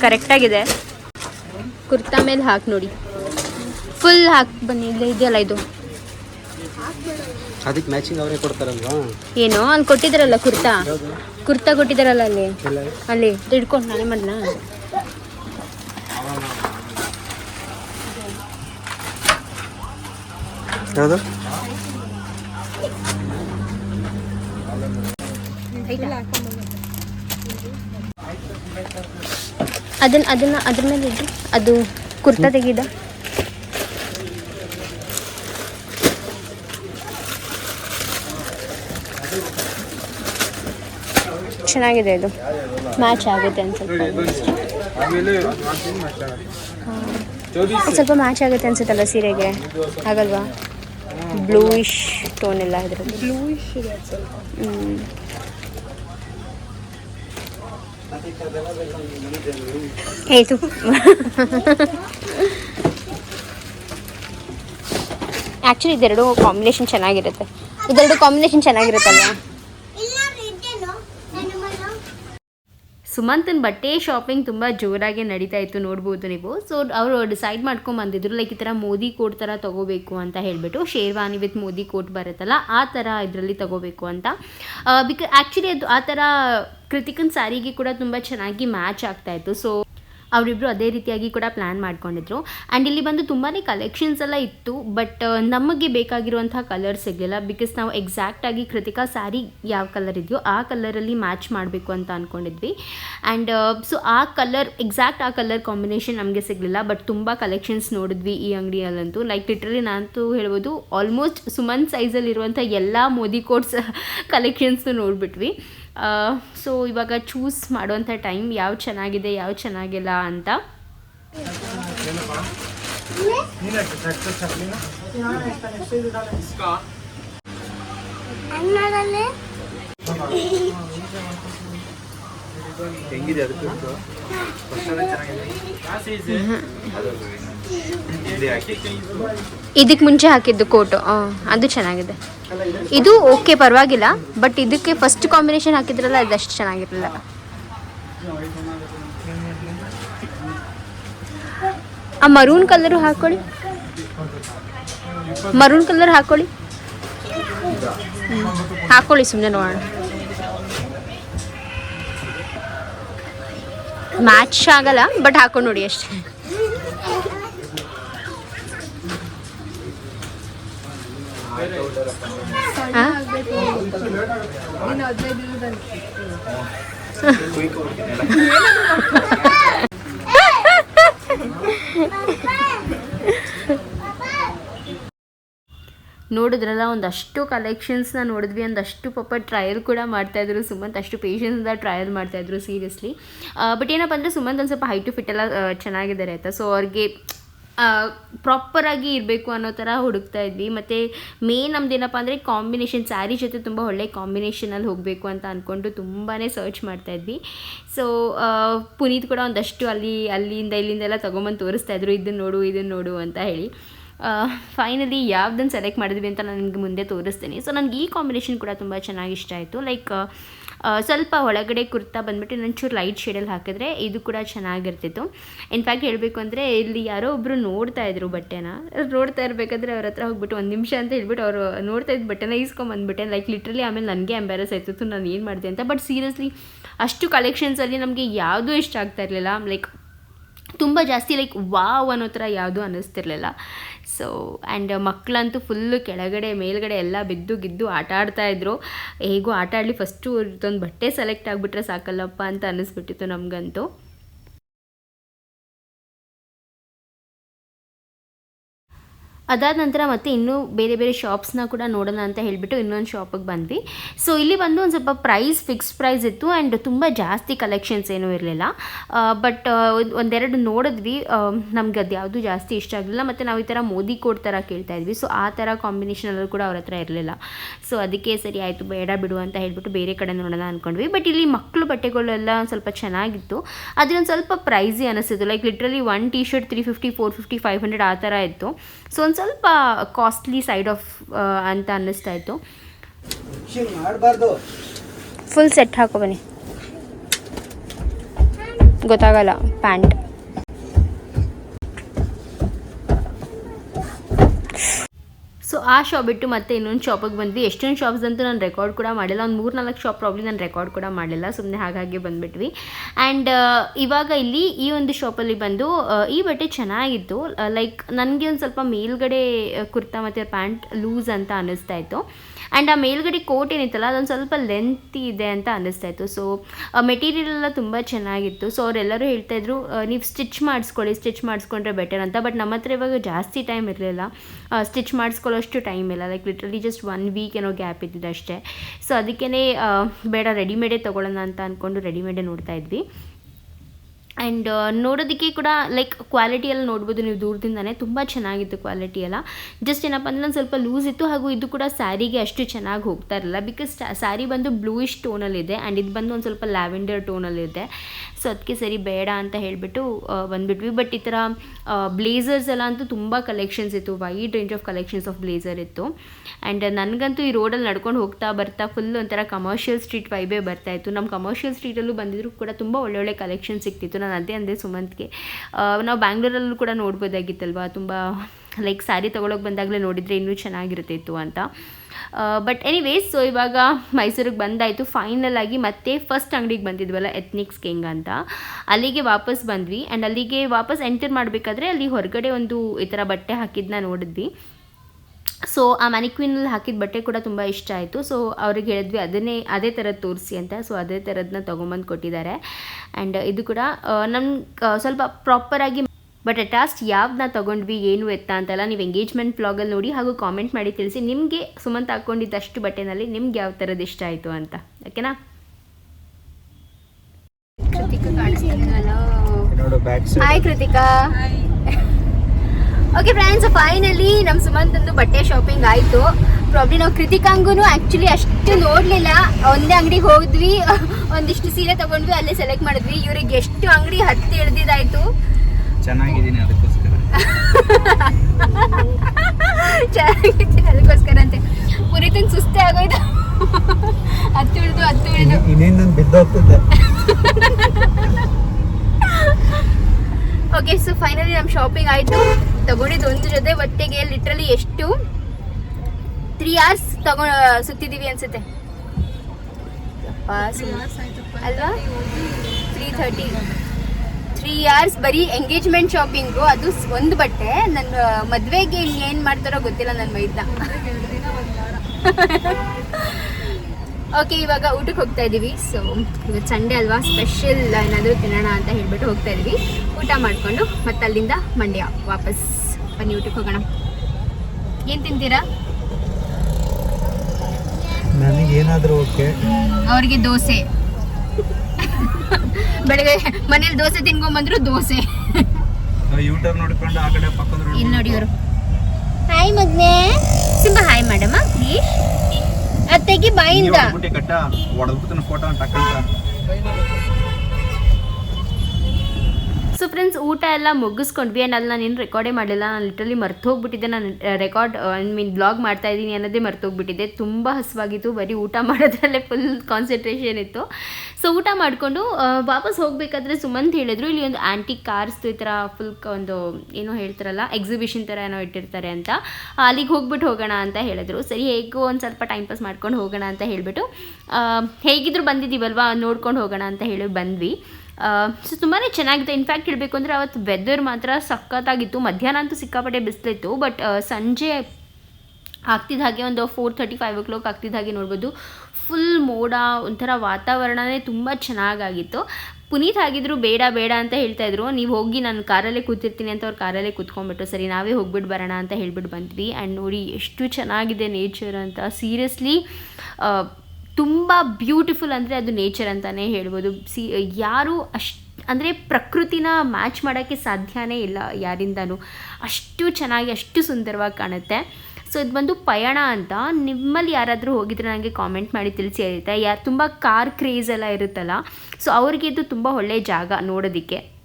ಕರೆಕ್ಟಾಗಿದೆ ಕುರ್ತಾ ಮೇಲೆ ಹಾಕಿ ನೋಡಿ. ಫುಲ್ ಹಾಕಿ ಬನ್ನಿ ಇಲ್ಲ ಇದೆಯಲ್ಲ ಇದು. ಅದಕ್ಕೆ ಮ್ಯಾಚಿಂಗ್ ಅವರೇ ಕೊಡ್ತಾರಲ್ವಾ? ಏನು ಅಲ್ಲಿ ಕೊಟ್ಟಿದ್ದಾರಲ್ಲ ಕುರ್ತಾ. ಕುರ್ತಾ ಕೊಟ್ಟಿದ್ದಾರಲ್ಲ ಅಲ್ಲಿ. ಅಲ್ಲಿ ತಿಳ್ಕೊಂಡು ನಾನೇ ಮಾಡಲ? ಯಾವುದು? ಅದನ್ನ ಅದನ್ನ ಅದ್ರ ಮೇಲೆ ಇಡ್ರಿ ಅದು ಕುರ್ತಾ ತೆಗೀದ. ಚೆನ್ನಾಗಿದೆ ಇದು. ಮ್ಯಾಚ್ ಆಗುತ್ತೆ ಅನ್ಸುತ್ತೆ. ಸ್ವಲ್ಪ ಮ್ಯಾಚ್ ಆಗುತ್ತೆ ಅನ್ಸುತ್ತಲ್ಲ ಸೀರೆಗೆ? ಆಗಲ್ವಾ ಬ್ಲೂಯಿಶ್ ಟೋನ್ ಎಲ್ಲ ಇದ್ರಲ್ಲಿ ಬ್ಲೂಯಿಶ್ ಹ್ಮ್ ಏತು ಆ್ಯಕ್ಚುಲಿ ಇದೆರಡು ಕಾಂಬಿನೇಷನ್ ಚೆನ್ನಾಗಿರುತ್ತೆ. ಇದೆರಡು ಕಾಂಬಿನೇಷನ್ ಚೆನ್ನಾಗಿರುತ್ತಲ್ವಾ? ಸುಮಂತನ ಬಟ್ಟೆ ಶಾಪಿಂಗ್ ತುಂಬ ಜೋರಾಗಿ ನಡೀತಾ ಇತ್ತು, ನೋಡ್ಬೋದು ನೀವು. ಸೊ ಅವರು ಡಿಸೈಡ್ ಮಾಡ್ಕೊಂಡು ಬಂದಿದ್ರು ಲೈಕ್ ಈ ಥರ ಮೋದಿ ಕೋಟ್ ಥರ ತೊಗೋಬೇಕು ಅಂತ ಹೇಳಿಬಿಟ್ಟು ಶೇರ್ವಾನಿ ವಿತ್ ಮೋದಿ ಕೋಟ್ ಬರುತ್ತಲ್ಲ, ಆ ಥರ ಇದರಲ್ಲಿ ತೊಗೋಬೇಕು ಅಂತ. ಬಿಕಾ ಆ್ಯಕ್ಚುಲಿ ಅದು ಆ ಥರ ಕೃತಿಕನ್ ಸ್ಯಾರಿಗೆ ಕೂಡ ತುಂಬ ಚೆನ್ನಾಗಿ ಮ್ಯಾಚ್ ಆಗ್ತಾ ಇತ್ತು. ಸೊ ಅವರಿಬ್ಬರು ಅದೇ ರೀತಿಯಾಗಿ ಕೂಡ ಪ್ಲ್ಯಾನ್ ಮಾಡ್ಕೊಂಡಿದ್ರು. ಆ್ಯಂಡ್ ಇಲ್ಲಿ ಬಂದು ತುಂಬಾ ಕಲೆಕ್ಷನ್ಸ್ ಎಲ್ಲ ಇತ್ತು ಬಟ್ ನಮಗೆ ಬೇಕಾಗಿರುವಂತಹ ಕಲರ್ ಸಿಗಲಿಲ್ಲ ಬಿಕಾಸ್ ನಾವು ಎಕ್ಸಾಕ್ಟಾಗಿ ಕೃತಿಕಾ ಸ್ಯಾರಿ ಯಾವ ಕಲರ್ ಇದೆಯೋ ಆ ಕಲರಲ್ಲಿ ಮ್ಯಾಚ್ ಮಾಡಬೇಕು ಅಂತ ಅಂದ್ಕೊಂಡಿದ್ವಿ ಆ್ಯಂಡ್ ಸೊ ಆ ಕಲರ್ ಎಕ್ಸಾಕ್ಟ್ ಆ ಕಲರ್ ಕಾಂಬಿನೇಷನ್ ನಮಗೆ ಸಿಗಲಿಲ್ಲ ಬಟ್ ತುಂಬ ಕಲೆಕ್ಷನ್ಸ್ ನೋಡಿದ್ವಿ ಈ ಅಂಗಡಿಯಲ್ಲಂತೂ. ಲೈಕ್ ಲಿಟ್ರಲಿ ನಾನಂತೂ ಹೇಳ್ಬೋದು ಆಲ್ಮೋಸ್ಟ್ ಸುಮನ್ ಸೈಜಲ್ಲಿರುವಂಥ ಎಲ್ಲ ಮೋದಿ ಕೋಟ್ಸ್ ಕಲೆಕ್ಷನ್ಸ್ನು ನೋಡಿಬಿಟ್ವಿ. ಸೊ ಇವಾಗ ಚೂಸ್ ಮಾಡುವಂಥ ಟೈಮ್ ಯಾವ ಚೆನ್ನಾಗಿದೆ ಯಾವ ಚೆನ್ನಾಗಿಲ್ಲ ಅಂತ. ಹೆಂಗಿದೆ ಅದಕ್ಕೆ ಇದಕ್ಕೆ ಮುಂಚೆ ಹಾಕಿದ್ದು ಕೋಟು ಅದು ಚೆನ್ನಾಗಿದೆ. ಇದು ಓಕೆ ಪರವಾಗಿಲ್ಲ ಬಟ್ ಇದಕ್ಕೆ ಫಸ್ಟ್ ಕಾಂಬಿನೇಷನ್ ಹಾಕಿದ್ರಲ್ಲ ಅದಷ್ಟು ಚೆನ್ನಾಗಿರಲಿಲ್ಲ. ಆ ಮರೂನ್ ಕಲರ್ ಹಾಕೊಳ್ಳಿ. ಮರೂನ್ ಕಲರ್ ಹಾಕೊಳ್ಳಿ. ಹಾಕೊಳ್ಳಿ ಸುಮ್ಮನೆ ನೋಡೋಣ. ಮ್ಯಾಚ್ ಆಗಲ್ಲ ಬಟ್ ಹಾಕೊಂಡು ನೋಡಿ ಅಷ್ಟೇ. ನೋಡಿದ್ರಲ್ಲ, ಒಂದಷ್ಟು ಕಲೆಕ್ಷನ್ಸ್ನ ನೋಡಿದ್ವಿ, ಒಂದಷ್ಟು ಪಾಪ ಟ್ರಯಲ್ ಕೂಡ ಮಾಡ್ತಾಯಿದ್ರು ಸುಮಂತ್, ಅಷ್ಟು ಪೇಷನ್ಸಿಂದ ಟ್ರಯಲ್ ಮಾಡ್ತಾಯಿದ್ರು ಸೀರಿಯಸ್ಲಿ ಬಟ್ ಏನಪ್ಪ ಅಂದರೆ ಸುಮಂತ್ ಒಂದು ಸ್ವಲ್ಪ ಹೈಟು ಫಿಟ್ ಎಲ್ಲ ಚೆನ್ನಾಗಿದ್ದಾರೆ ಆಯಿತಾ ಸೊ ಅವ್ರಿಗೆ ಪ್ರಾಪರಾಗಿ ಇರಬೇಕು ಅನ್ನೋ ಥರ ಹುಡುಕ್ತಾ ಇದ್ವಿ. ಮತ್ತು ಮೇನ್ ನಮ್ದು ಏನಪ್ಪ ಅಂದರೆ ಕಾಂಬಿನೇಷನ್ ಸ್ಯಾರಿ ಜೊತೆ ತುಂಬ ಒಳ್ಳೆ ಕಾಂಬಿನೇಷನಲ್ಲಿ ಹೋಗಬೇಕು ಅಂತ ಅಂದ್ಕೊಂಡು ತುಂಬಾ ಸರ್ಚ್ ಮಾಡ್ತಾ ಇದ್ವಿ. ಸೊ ಪುನೀತ್ ಕೂಡ ಒಂದಷ್ಟು ಅಲ್ಲಿ, ಅಲ್ಲಿಂದ ಇಲ್ಲಿಂದ ಎಲ್ಲ ತೊಗೊಂಬಂದು ತೋರಿಸ್ತಾ ಇದ್ರು. ಇದನ್ನು ನೋಡು ಇದನ್ನು ನೋಡು ಅಂತ ಹೇಳಿ. ಫೈನಲಿ ಯಾವ್ದನ್ನು ಸೆಲೆಕ್ಟ್ ಮಾಡಿದ್ವಿ ಅಂತ ನಾನು ನಿಮಗೆ ಮುಂದೆ ತೋರಿಸ್ತೀನಿ. ಸೊ ನನಗೆ ಈ ಕಾಂಬಿನೇಷನ್ ಕೂಡ ತುಂಬ ಚೆನ್ನಾಗಿ ಇಷ್ಟ ಆಯಿತು. ಲೈಕ್ ಸ್ವಲ್ಪ ಒಳಗಡೆ ಕುರ್ತಾ ಬಂದ್ಬಿಟ್ಟು ಇನ್ನೊಂಚೂರು ಲೈಟ್ ಶೇಡಲ್ಲಿ ಹಾಕಿದ್ರೆ ಇದು ಕೂಡ ಚೆನ್ನಾಗಿರ್ತಿತ್ತು. ಇನ್ಫ್ಯಾಕ್ಟ್ ಹೇಳಬೇಕು ಅಂದರೆ ಇಲ್ಲಿ ಯಾರೋ ಒಬ್ಬರು ನೋಡ್ತಾ ಇದ್ರು ಬಟ್ಟೆನ. ನೋಡ್ತಾ ಇರಬೇಕಾದ್ರೆ ಅವ್ರ ಹತ್ರ ಹೋಗ್ಬಿಟ್ಟು ಒಂದು ನಿಮಿಷ ಅಂತ ಹೇಳ್ಬಿಟ್ಟು ಅವರು ನೋಡ್ತಾ ಇದ್ದ ಬಟ್ಟೆನ ಈಸ್ಕೊಂಬಂದ್ಬಿಟ್ಟೆ ಲೈಕ್ ಲಿಟ್ರಲಿ ಆಮೇಲೆ ನನಗೆ ಎಂಬ್ಯಾರಸ್ ಆಯ್ತಿತ್ತು ನಾನು ಏನು ಮಾಡಿದೆ ಅಂತ. ಬಟ್ ಸೀರಿಯಸ್ಲಿ ಅಷ್ಟು ಕಲೆಕ್ಷನ್ಸಲ್ಲಿ ನಮಗೆ ಯಾವುದೂ ಇಷ್ಟ ಆಗ್ತಾ ಇರಲಿಲ್ಲ. ಲೈಕ್ ತುಂಬ ಜಾಸ್ತಿ ಲೈಕ್ ವಾವ್ ಅನ್ನೋ ಥರ ಯಾವುದೂ ಅನ್ನಿಸ್ತಿರ್ಲಿಲ್ಲ. ಸೊ ಆ್ಯಂಡ್ ಮಕ್ಕಳಂತೂ ಫುಲ್ಲು ಕೆಳಗಡೆ, ಮೇಲ್ಗಡೆ ಎಲ್ಲ ಬಿದ್ದು ಗಿದ್ದು ಆಟ ಆಡ್ತಾ ಇದ್ರು. ಹೇಗೂ ಆಟ ಆಡಲಿ ಫಸ್ಟು ಇದೊಂದು ಬಟ್ಟೆ ಸೆಲೆಕ್ಟ್ ಆಗಿಬಿಟ್ರೆ ಸಾಕಲ್ಲಪ್ಪ ಅಂತ ಅನ್ನಿಸ್ಬಿಟ್ಟಿತ್ತು ನಮಗಂತೂ. ಅದಾದ ನಂತರ ಮತ್ತೆ ಇನ್ನೂ ಬೇರೆ ಬೇರೆ ಶಾಪ್ಸ್ನ ಕೂಡ ನೋಡೋಣ ಅಂತ ಹೇಳಿಬಿಟ್ಟು ಇನ್ನೊಂದು ಶಾಪಿಗೆ ಬಂದ್ವಿ. ಸೊ ಇಲ್ಲಿ ಬಂದು ಒಂದು ಸ್ವಲ್ಪ ಪ್ರೈಸ್ ಫಿಕ್ಸ್ ಪ್ರೈಸ್ ಇತ್ತು ಆ್ಯಂಡ್ ತುಂಬ ಜಾಸ್ತಿ ಕಲೆಕ್ಷನ್ಸ್ ಏನೂ ಇರಲಿಲ್ಲ. ಬಟ್ ಒಂದೆರಡು ನೋಡಿದ್ವಿ. ನಮ್ಗೆ ಅದು ಯಾವುದು ಜಾಸ್ತಿ ಇಷ್ಟ ಆಗಲಿಲ್ಲ. ಮತ್ತು ನಾವು ಈ ಥರ ಮೋದಿ ಕೋಡ್ ಥರ ಕೇಳ್ತಾ ಇದ್ವಿ. ಸೊ ಆ ಥರ ಕಾಂಬಿನೇಷನಲ್ಲೂ ಕೂಡ ಅವ್ರ ಹತ್ರ ಇರಲಿಲ್ಲ. ಸೊ ಅದಕ್ಕೆ ಸರಿ ಆಯಿತು, ಬೇಡ ಬಿಡು ಅಂತ ಹೇಳಿಬಿಟ್ಟು ಬೇರೆ ಕಡೆ ನೋಡೋಣ ಅಂದ್ಕೊಂಡ್ವಿ ಬಟ್ ಇಲ್ಲಿ ಮಕ್ಕಳು ಬಟ್ಟೆಗಳೆಲ್ಲ ಸ್ವಲ್ಪ ಚೆನ್ನಾಗಿತ್ತು. ಆದರೆ ಒಂದು ಸ್ವಲ್ಪ ಪ್ರೈಸಿ ಅನಿಸ್ತಿತ್ತು. Like literally one T shirt three fifty four fifty five hundred ಆ ಥರ ಇತ್ತು. ಸೊ ಸ್ವಲ್ಪ ಕಾಸ್ಟ್ಲಿ ಸೈಡ್ ಆಫ್ ಅಂತ ಅನ್ನಿಸ್ತಾ ಇತ್ತು. ಮಾಡಬಾರ್ದು. ಫುಲ್ ಸೆಟ್ ಹಾಕೋ ಬನ್ನಿ. ಗೊತ್ತಾಗಲ್ಲ ಪ್ಯಾಂಟ್. ಸೊ ಆ ಶಾಪ್ ಬಿಟ್ಟು ಮತ್ತೆ ಇನ್ನೊಂದು ಶಾಪಿಗೆ ಬಂದ್ವಿ. ಎಷ್ಟೊಂದು ಶಾಪ್ಸ್ ಅಂತೂ ನಾನು ರೆಕಾರ್ಡ್ ಕೂಡ ಮಾಡಿಲ್ಲ. ಒಂದು ಮೂರು ನಾಲ್ಕು ಶಾಪ್ ಪ್ರಾಬ್ಲಿ ನಾನು ರೆಕಾರ್ಡ್ ಕೂಡ ಮಾಡಿಲ್ಲ ಸುಮ್ಮನೆ ಹಾಗಾಗಿ ಬಂದುಬಿಟ್ವಿ. ಆ್ಯಂಡ್ ಇವಾಗ ಇಲ್ಲಿ ಈ ಒಂದು ಶಾಪಲ್ಲಿ ಬಂದು ಈ ಬಟ್ಟೆ ಚೆನ್ನಾಗಿತ್ತು. ಲೈಕ್ ನನಗೆ ಒಂದು ಸ್ವಲ್ಪ ಮೇಲ್ಗಡೆ ಕುರ್ತಾ ಮತ್ತು ಪ್ಯಾಂಟ್ ಲೂಸ್ ಅಂತ ಅನ್ನಿಸ್ತಾ ಇತ್ತು. ಆ್ಯಂಡ್ ಆ ಮೇಲ್ಗಡೆ ಕೋಟ್ ಏನಿತ್ತಲ್ಲ, ಅದೊಂದು ಸ್ವಲ್ಪ ಲೆಂತ್ ಇದೆ ಅಂತ ಅನ್ನಿಸ್ತಾ ಇತ್ತು. ಸೊ ಮೆಟೀರಿಯಲ್ ಎಲ್ಲ ತುಂಬ ಚೆನ್ನಾಗಿತ್ತು. ಸೊ ಅವರೆಲ್ಲರೂ ಹೇಳ್ತಾ ಇದ್ರು ನೀವು ಸ್ಟಿಚ್ ಮಾಡಿಸ್ಕೊಳ್ಳಿ ಸ್ಟಿಚ್ ಮಾಡಿಸ್ಕೊಂಡ್ರೆ ಬೆಟರ್ ಅಂತ. ಬಟ್ ನಮ್ಮ ಹತ್ರ ಇವಾಗ ಜಾಸ್ತಿ ಟೈಮ್ ಇರಲಿಲ್ಲ. ಸ್ಟಿಚ್ ಮಾಡಿಸ್ಕೊಳ್ಳೋಷ್ಟು ಟೈಮ್ ಇಲ್ಲ. Like literally just one week ಏನೋ ಗ್ಯಾಪ್ ಇದ್ದಿದ್ದು ಅಷ್ಟೇ ಸೊ ಅದಕ್ಕೇ ಬೇಡ ರೆಡಿಮೇಡೇ ತೊಗೊಳ್ಳೋಣ ಅಂತ ಅಂದ್ಕೊಂಡು ರೆಡಿಮೇಡೇ ನೋಡ್ತಾ ಇದ್ವಿ. ಆ್ಯಂಡ್ ನೋಡೋದಕ್ಕೆ ಕೂಡ ಲೈಕ್ ಕ್ವಾಲಿಟಿ ಎಲ್ಲ ನೋಡ್ಬೋದು. ನೀವು ದೂರದಿಂದನೇ ತುಂಬ ಚೆನ್ನಾಗಿತ್ತು ಕ್ವಾಲಿಟಿ ಎಲ್ಲ. ಜಸ್ಟ್ ಏನಪ್ಪ ಅಂದರೆ, ಒಂದು ಸ್ವಲ್ಪ ಲೂಸ್ ಇತ್ತು. ಹಾಗೂ ಇದು ಕೂಡ ಸ್ಯಾರಿಗೆ ಅಷ್ಟು ಚೆನ್ನಾಗಿ ಹೋಗ್ತಾ ಇರಲಿಲ್ಲ. ಬಿಕಾಸ್ ಸ್ಯಾರಿ ಬಂದು ಬ್ಲೂಯಿಶ್ ಟೋನಲ್ಲಿದೆ ಆ್ಯಂಡ್ ಇದು. ಬಂದು ಒಂದು ಸ್ವಲ್ಪ ಲ್ಯಾವೆಂಡರ್ ಟೋನಲ್ಲಿದೆ ಸೊ ಅದಕ್ಕೆ ಸರಿ ಬೇಡ ಅಂತ ಹೇಳಿಬಿಟ್ಟು ಬಂದುಬಿಟ್ವಿ. ಬಟ್ ಈ ಥರ ಬ್ಲೇಸರ್ಸ್ ಎಲ್ಲ ಅಂತೂ ತುಂಬ ಕಲೆಕ್ಷನ್ಸ್ ಇತ್ತು. Wide range of collections of blazer ಇತ್ತು. ಆ್ಯಂಡ್ ನನಗಂತೂ ಈ ರೋಡಲ್ಲಿ ನಡ್ಕೊಂಡು ಹೋಗ್ತಾ ಬರ್ತಾ ಫುಲ್ ಒಂಥರ ಕಮರ್ಷಿಯಲ್ ಸ್ಟ್ರೀಟ್ ವೈಬೇ ಬರ್ತಾಯಿತ್ತು ನಮ್ಮ ಕಮರ್ಷಿಯಲ್ ಸ್ಟ್ರೀಟಲ್ಲೂ ಬಂದಿದ್ರು ಕೂಡ ತುಂಬ ಒಳ್ಳೊಳ್ಳೆ ಕಲೆಕ್ಷನ್ ಸಿಕ್ತಿತ್ತು ನಾನು ಅದೇ ಅಂದೆ ಸುಮಂತ್ಗೆ. ನಾವು ಬ್ಯಾಂಗ್ಳೂರಲ್ಲೂ ಕೂಡ ನೋಡ್ಬೋದಾಗಿತ್ತಲ್ವಾ? ತುಂಬ ಲೈಕ್ ಸ್ಯಾರಿ ತೊಗೊಳಕ್ಕೆ ಬಂದಾಗಲೇ ನೋಡಿದರೆ ಇನ್ನೂ ಚೆನ್ನಾಗಿರ್ತಿತ್ತು ಅಂತ. ಬಟ್ ಎನಿವೇಸ್ ಸೊ ಇವಾಗ ಮೈಸೂರಿಗೆ ಬಂದಾಯಿತು. ಫೈನಲ್ ಆಗಿ ಮತ್ತೆ ಫಸ್ಟ್ ಅಂಗಡಿಗೆ ಬಂದಿದ್ವಲ್ಲ ಎತ್ನಿಕ್ಸ್ ಕಿಂಗ್ ಅಂತ. ಅಲ್ಲಿಗೆ ವಾಪಸ್ ಬಂದ್ವಿ. ಆ್ಯಂಡ್ ಅಲ್ಲಿಗೆ ವಾಪಸ್ ಎಂಟರ್ ಮಾಡಬೇಕಾದ್ರೆ ಅಲ್ಲಿ ಹೊರಗಡೆ ಒಂದು ಈ ಥರ ಬಟ್ಟೆ ಹಾಕಿದ್ದನ್ನ ನೋಡಿದ್ವಿ. ಸೊ ಆ ಮ್ಯಾನಿಕ್ವಿನಲ್ಲಿ ಹಾಕಿದ ಬಟ್ಟೆ ಕೂಡ ತುಂಬ ಇಷ್ಟ ಆಯಿತು. ಸೊ ಅವ್ರಿಗೆ ಹೇಳಿದ್ವಿ, ಅದನ್ನೇ, ಅದೇ ಥರದ್ದು ತೋರಿಸಿ ಅಂತ. ಸೊ ಅದೇ ಥರದನ್ನ ತೊಗೊಂಬಂದು ಕೊಟ್ಟಿದ್ದಾರೆ. ಆ್ಯಂಡ್ ಇದು ಕೂಡ ನಮ್ಗೆ ಸ್ವಲ್ಪ ಪ್ರಾಪರಾಗಿ ಬಟ್ ಅಟ್ ಲಾಸ್ಟ್ ಯಾವ್ದನ್ನ ತೊಗೊಂಡ್ವಿ ಏನು ಎತ್ತ ಅಂತೆಲ್ಲ ನೀವು ಎಂಗೇಜ್ಮೆಂಟ್ ಬ್ಲಾಗಲ್ಲಿ ನೋಡಿ ಹಾಗೂ ಕಾಮೆಂಟ್ ಮಾಡಿ ತಿಳಿಸಿ ನಿಮಗೆ ಸುಮಂತ್ ಹಾಕ್ಕೊಂಡಿದ್ದಷ್ಟು ಬಟ್ಟೆನಲ್ಲಿ ನಿಮ್ಗೆ ಯಾವ ಥರದ್ದು ಇಷ್ಟ ಆಯಿತು ಅಂತ. ಓಕೆನಾ hi Kritika okay friends finally ನಮ್ಮ ಸುಮಂತಂದು ಬಟ್ಟೆ ಶಾಪಿಂಗ್ ಆಯಿತು. ಪ್ರಾಬ್ಲಿ ನಾವು ಕೃತಿಕಾಂಗೂ ಆ್ಯಕ್ಚುಲಿ ಅಷ್ಟು ನೋಡಲಿಲ್ಲ. ಒಂದೇ ಅಂಗಡಿಗೆ ಹೋದ್ವಿ ಒಂದಿಷ್ಟು ಸೀರೆ ತಗೊಂಡ್ವಿ ಅಲ್ಲೇ ಸೆಲೆಕ್ಟ್ ಮಾಡಿದ್ವಿ. ಇವ್ರಿಗೆ ಎಷ್ಟು ಅಂಗಡಿ ಹತ್ತಿ ಇಳ್ದಿದ್ದಾಯ್ತು ಚೆನ್ನಾಗಿದ್ದೀನಿ ಅದಕ್ಕೋಸ್ಕರ. ಚೆನ್ನಾಗಿದ್ದೀನಿ ಅದಕ್ಕೋಸ್ಕರ ಅಂತೆ. ಪುನೀತಂಗೆ ಸುಸ್ತೇ ಆಗೋಯ್ತು. ಹತ್ತು ಇಳಿದು ಹತ್ತು ಇಳಿದು ಇನ್ನೇನು ನಾನು ಬಿದ್ದೋಗ್ತಿದ್ದೆ ಓಕೆ ಸೊ ಫೈನಲಿ ನಮ್ಮ ಶಾಪಿಂಗ್ ಆಯಿತು. ತಗೊಂಡಿದ್ದು ಒಂದು ಜೊತೆ ಬಟ್ಟೆಗೆ ಲಿಟ್ರಲಿ ಎಷ್ಟು? ತ್ರೀ ಅವರ್ಸ್ ತಗೋ ಸುತ್ತಿದ್ದೀವಿ ಅನ್ಸುತ್ತೆ ಅಲ್ವಾ ತ್ರೀ ತರ್ಟಿ ತ್ರೀ ಅವರ್ಸ್ ಬರೀ ಎಂಗೇಜ್ಮೆಂಟ್ ಶಾಪಿಂಗು ಅದು ಒಂದು ಬಟ್ಟೆ. ನನ್ನ ಮದುವೆಗೆ ಏನು ಮಾಡ್ತಾರೋ ಗೊತ್ತಿಲ್ಲ ನನ್ನ ಮೈದ್ನ ಓಕೆ ಇವಾಗ ಊಟಕ್ಕೆ ಹೋಗ್ತಾ ಇದ್ದೀವಿ ಸೊ ಇವತ್ತು ಸಂಡೇ ಅಲ್ವಾ? ಸ್ಪೆಷಲ್ ಏನಾದರೂ ತಿನ್ನೋಣ ಅಂತ ಹೇಳ್ಬಿಟ್ಟು ಹೋಗ್ತಾ ಇದ್ದೀವಿ ಊಟ ಮಾಡಿಕೊಂಡು ಮತ್ತೆ ಅಲ್ಲಿಂದ ಮಂಡ್ಯ ವಾಪಸ್ ಬನ್ನಿ ಊಟಕ್ಕೆ ಹೋಗೋಣ. ಏನು ತಿಂತೀರಾ? ನನಗೆ ಏನಾದರೂ ಓಕೆ. ಅವರಿಗೆ ದೋಸೆ. ಬೆಳಗ್ಗೆ ಮನೇಲಿ ದೋಸೆ ತಿನ್ಕೊಂಬಂದ್ರು ದೋಸೆ. ಯೂಟ್ಯೂಬ್ ನೋಡ್ಕೊಂಡು ಆ ಕಡೆ ಪಕ್ಕದ ರೋಡ್ ಇಲ್ಲಿ ನೋಡಿ ಇವರು. ಹಾಯ್ ಮಗ್ನೆ. ತುಂಬ ಹಾಯ್ ಮಾಡಮ್ಮ ಪ್ಲೀಸ್ ಅತ್ತೆಗೆ ಬಾಯಿಂದ. ಬುಟ್ಟಿ ಕಟ್ಟ ಒಡೆದ್ಬಿಟ್ಟು ಫೋಟೋ ಟಕ್ಕಂತ ಫ್ರೆಂಡ್ಸ್ ಊಟ ಎಲ್ಲ ಮುಗಿಸ್ಕೊಂಡ್ವಿ ಆ್ಯಂಡ್ ಅಲ್ಲಿ ನಾನು ಏನು ರೆಕಾರ್ಡೇ ಮಾಡಲಿಲ್ಲ, ನಾನು ಲಿಟ್ರಲಿ ಮರ್ತೋಗ್ಬಿಟ್ಟಿದ್ದೆ. ನಾನು ರೆಕಾರ್ಡ್ ಐ ಮೀನ್ ಬ್ಲಾಗ್ ಮಾಡ್ತಾ ಇದ್ದೀನಿ ಅನ್ನೋದೇ ಮರ್ತೋಗ್ಬಿಟ್ಟಿದ್ದೆ. ತುಂಬ ಹಸುವಾಗಿತ್ತು, ಬರೀ ಊಟ ಮಾಡೋದ್ರಲ್ಲೇ ಫುಲ್ ಕಾನ್ಸಂಟ್ರೇಷನ್ ಇತ್ತು. ಸೊ ಊಟ ಮಾಡಿಕೊಂಡು ವಾಪಸ್ ಹೋಗಬೇಕಾದ್ರೆ ಸುಮಂತ್ ಹೇಳಿದ್ರು, ಇಲ್ಲಿ ಒಂದು ಆ್ಯಂಟಿ ಕಾರ್ಸ್ ಈ ಥರ ಫುಲ್ ಒಂದು, ಏನೋ ಹೇಳ್ತಾರಲ್ಲ ಎಕ್ಸಿಬಿಷನ್ ಥರ ಏನೋ ಇಟ್ಟಿರ್ತಾರೆ ಅಂತ. ಅಲ್ಲಿಗೆ ಹೋಗ್ಬಿಟ್ಟು ಹೋಗೋಣ ಅಂತ ಹೇಳಿದ್ರು. ಸರಿ, ಹೇಗೋ ಒಂದು ಸ್ವಲ್ಪ ಟೈಮ್ ಪಾಸ್ ಮಾಡ್ಕೊಂಡು ಹೋಗೋಣ ಅಂತ ಹೇಳಿಬಿಟ್ಟು ಹೇಗಿದ್ರು ಬಂದಿದ್ದೀವಲ್ವಾ, ನೋಡ್ಕೊಂಡು ಹೋಗೋಣ ಅಂತ ಹೇಳಿ ಬಂದ್ವಿ. ಸೊ ತುಂಬಾ ಚೆನ್ನಾಗಿದೆ. ಇನ್ಫ್ಯಾಕ್ಟ್ ಹೇಳಬೇಕು ಅಂದರೆ ಅವತ್ತು ವೆದರ್ ಮಾತ್ರ ಸಖತ್ತಾಗಿತ್ತು. ಮಧ್ಯಾಹ್ನ ಅಂತೂ ಸಿಕ್ಕಾಪಟ್ಟೆ ಬಿಸಿಲಿತ್ತು. ಬಟ್ ಸಂಜೆ ಆಗ್ತಿದ್ದ ಹಾಗೆ ಒಂದು four thirty five o'clock ಆಗ್ತಿದ್ದ ಹಾಗೆ ನೋಡ್ಬೋದು. ಫುಲ್ ಮೋಡ, ಒಂಥರ ವಾತಾವರಣವೇ ತುಂಬ ಚೆನ್ನಾಗಾಗಿತ್ತು. ಪುನೀತ್ ಆಗಿದ್ರು ಬೇಡ ಬೇಡ ಅಂತ ಹೇಳ್ತಾ ಇದ್ರು. ನೀವು ಹೋಗಿ ನಾನು ಕಾರಲ್ಲೇ ಕೂತಿರ್ತೀನಿ ಅಂತ ಅವ್ರು ಕಾರಲ್ಲೇ ಕೂತ್ಕೊಂಡ್ಬಿಟ್ರು. ಸರಿ, ನಾವೇ ಹೋಗ್ಬಿಟ್ಟು ಬರೋಣ ಅಂತ ಹೇಳ್ಬಿಟ್ಟು ಬಂದ್ವಿ. ಆ್ಯಂಡ್ ನೋಡಿ, ಎಷ್ಟು ಚೆನ್ನಾಗಿದೆ ನೇಚರ್ ಅಂತ. ಸೀರಿಯಸ್ಲಿ ತುಂಬ ಬ್ಯೂಟಿಫುಲ್ ಅಂದರೆ ಅದು ನೇಚರ್ ಅಂತಲೇ ಹೇಳ್ಬೋದು. ಸಿ, ಯಾರು ಅಷ್ಟು, ಅಂದರೆ ಪ್ರಕೃತಿನ ಮ್ಯಾಚ್ ಮಾಡೋಕ್ಕೆ ಸಾಧ್ಯನೇ ಇಲ್ಲ ಯಾರಿಂದನೂ. ಅಷ್ಟು ಚೆನ್ನಾಗಿ, ಅಷ್ಟು ಸುಂದರವಾಗಿ ಕಾಣುತ್ತೆ. ಸೊ, ಇದು ಬಂದು ಪಯಣ ಅಂತ. ನಿಮ್ಮಲ್ಲಿ ಯಾರಾದರೂ ಹೋಗಿದ್ರೆ ನನಗೆ ಕಾಮೆಂಟ್ ಮಾಡಿ ತಿಳಿಸಿ ಆಯಿತಾ ಯಾರು ತುಂಬ ಕಾರ್ ಕ್ರೇಜ್ ಎಲ್ಲ ಇರುತ್ತಲ್ಲ. ಸೊ, ಅವ್ರಿಗೆ ಇದು ತುಂಬ ಒಳ್ಳೆಯ ಜಾಗ ನೋಡೋದಕ್ಕೆ.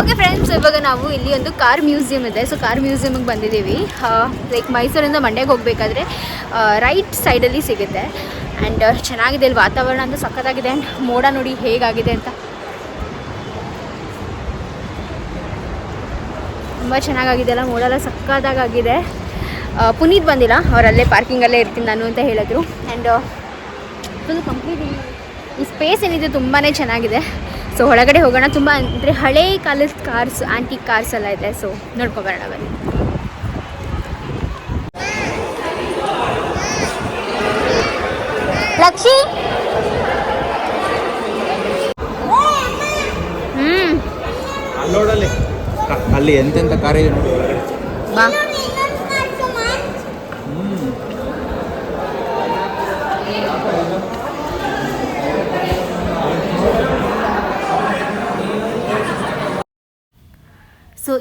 ಓಕೆ ಫ್ರೆಂಡ್ಸ್ ಇವಾಗ ನಾವು ಇಲ್ಲಿ ಒಂದು ಕಾರ್ ಮ್ಯೂಸಿಯಂ ಇದೆ. ಸೊ ಕಾರ್ ಮ್ಯೂಸಿಯಮಿಗೆ ಬಂದಿದ್ದೀವಿ. ಲೈಕ್ ಮೈಸೂರಿಂದ ಮಂಡ್ಯಗೆ ಹೋಗಬೇಕಾದ್ರೆ ರೈಟ್ ಸೈಡಲ್ಲಿ ಸಿಗುತ್ತೆ. ಆ್ಯಂಡ್ ಚೆನ್ನಾಗಿದೆ ಇಲ್ಲಿ ವಾತಾವರಣ ಅಂತ ಸಖತ್ತಾಗಿದೆ. ಆ್ಯಂಡ್ ಮೋಡ ನೋಡಿ ಹೇಗಾಗಿದೆ ಅಂತ. ತುಂಬ ಚೆನ್ನಾಗಾಗಿದೆ ಅಲ್ಲ, ಮೋಡ ಎಲ್ಲ ಸಖತ್ತಾಗಿದೆ ಪುನೀತ್ ಬಂದಿಲ್ಲ, ಅವರಲ್ಲೇ ಪಾರ್ಕಿಂಗಲ್ಲೇ ಇರ್ತೀನಿ ನಾನು ಅಂತ ಹೇಳಿದ್ರು. ಆ್ಯಂಡ್ ಫುಲ್ ಕಂಪ್ಲೀಟ್ ಈ ಸ್ಪೇಸ್ ಏನಿದೆ ತುಂಬಾ ಚೆನ್ನಾಗಿದೆ. ಸೊ ಒಳಗಡೆ ಹೋಗೋಣ. ತುಂಬ ಅಂದರೆ ಹಳೇ ಕಾಲದ ಕಾರ್ಸ್ ಆಂಟಿಕ್ ಕಾರ್ಸ್ ಎಲ್ಲ ಇದೆ. ಸೊ ನೋಡ್ಕೊಬರೋಣ ಬನ್ನಿ. ಲಕ್ಷಿ? ಹ್ಞೂ ಅಲ್ಲಿ ಎಂತೆಂತ ಕಾರ್ಯ ಇದೆ ನೋಡಿ. ಬಾ.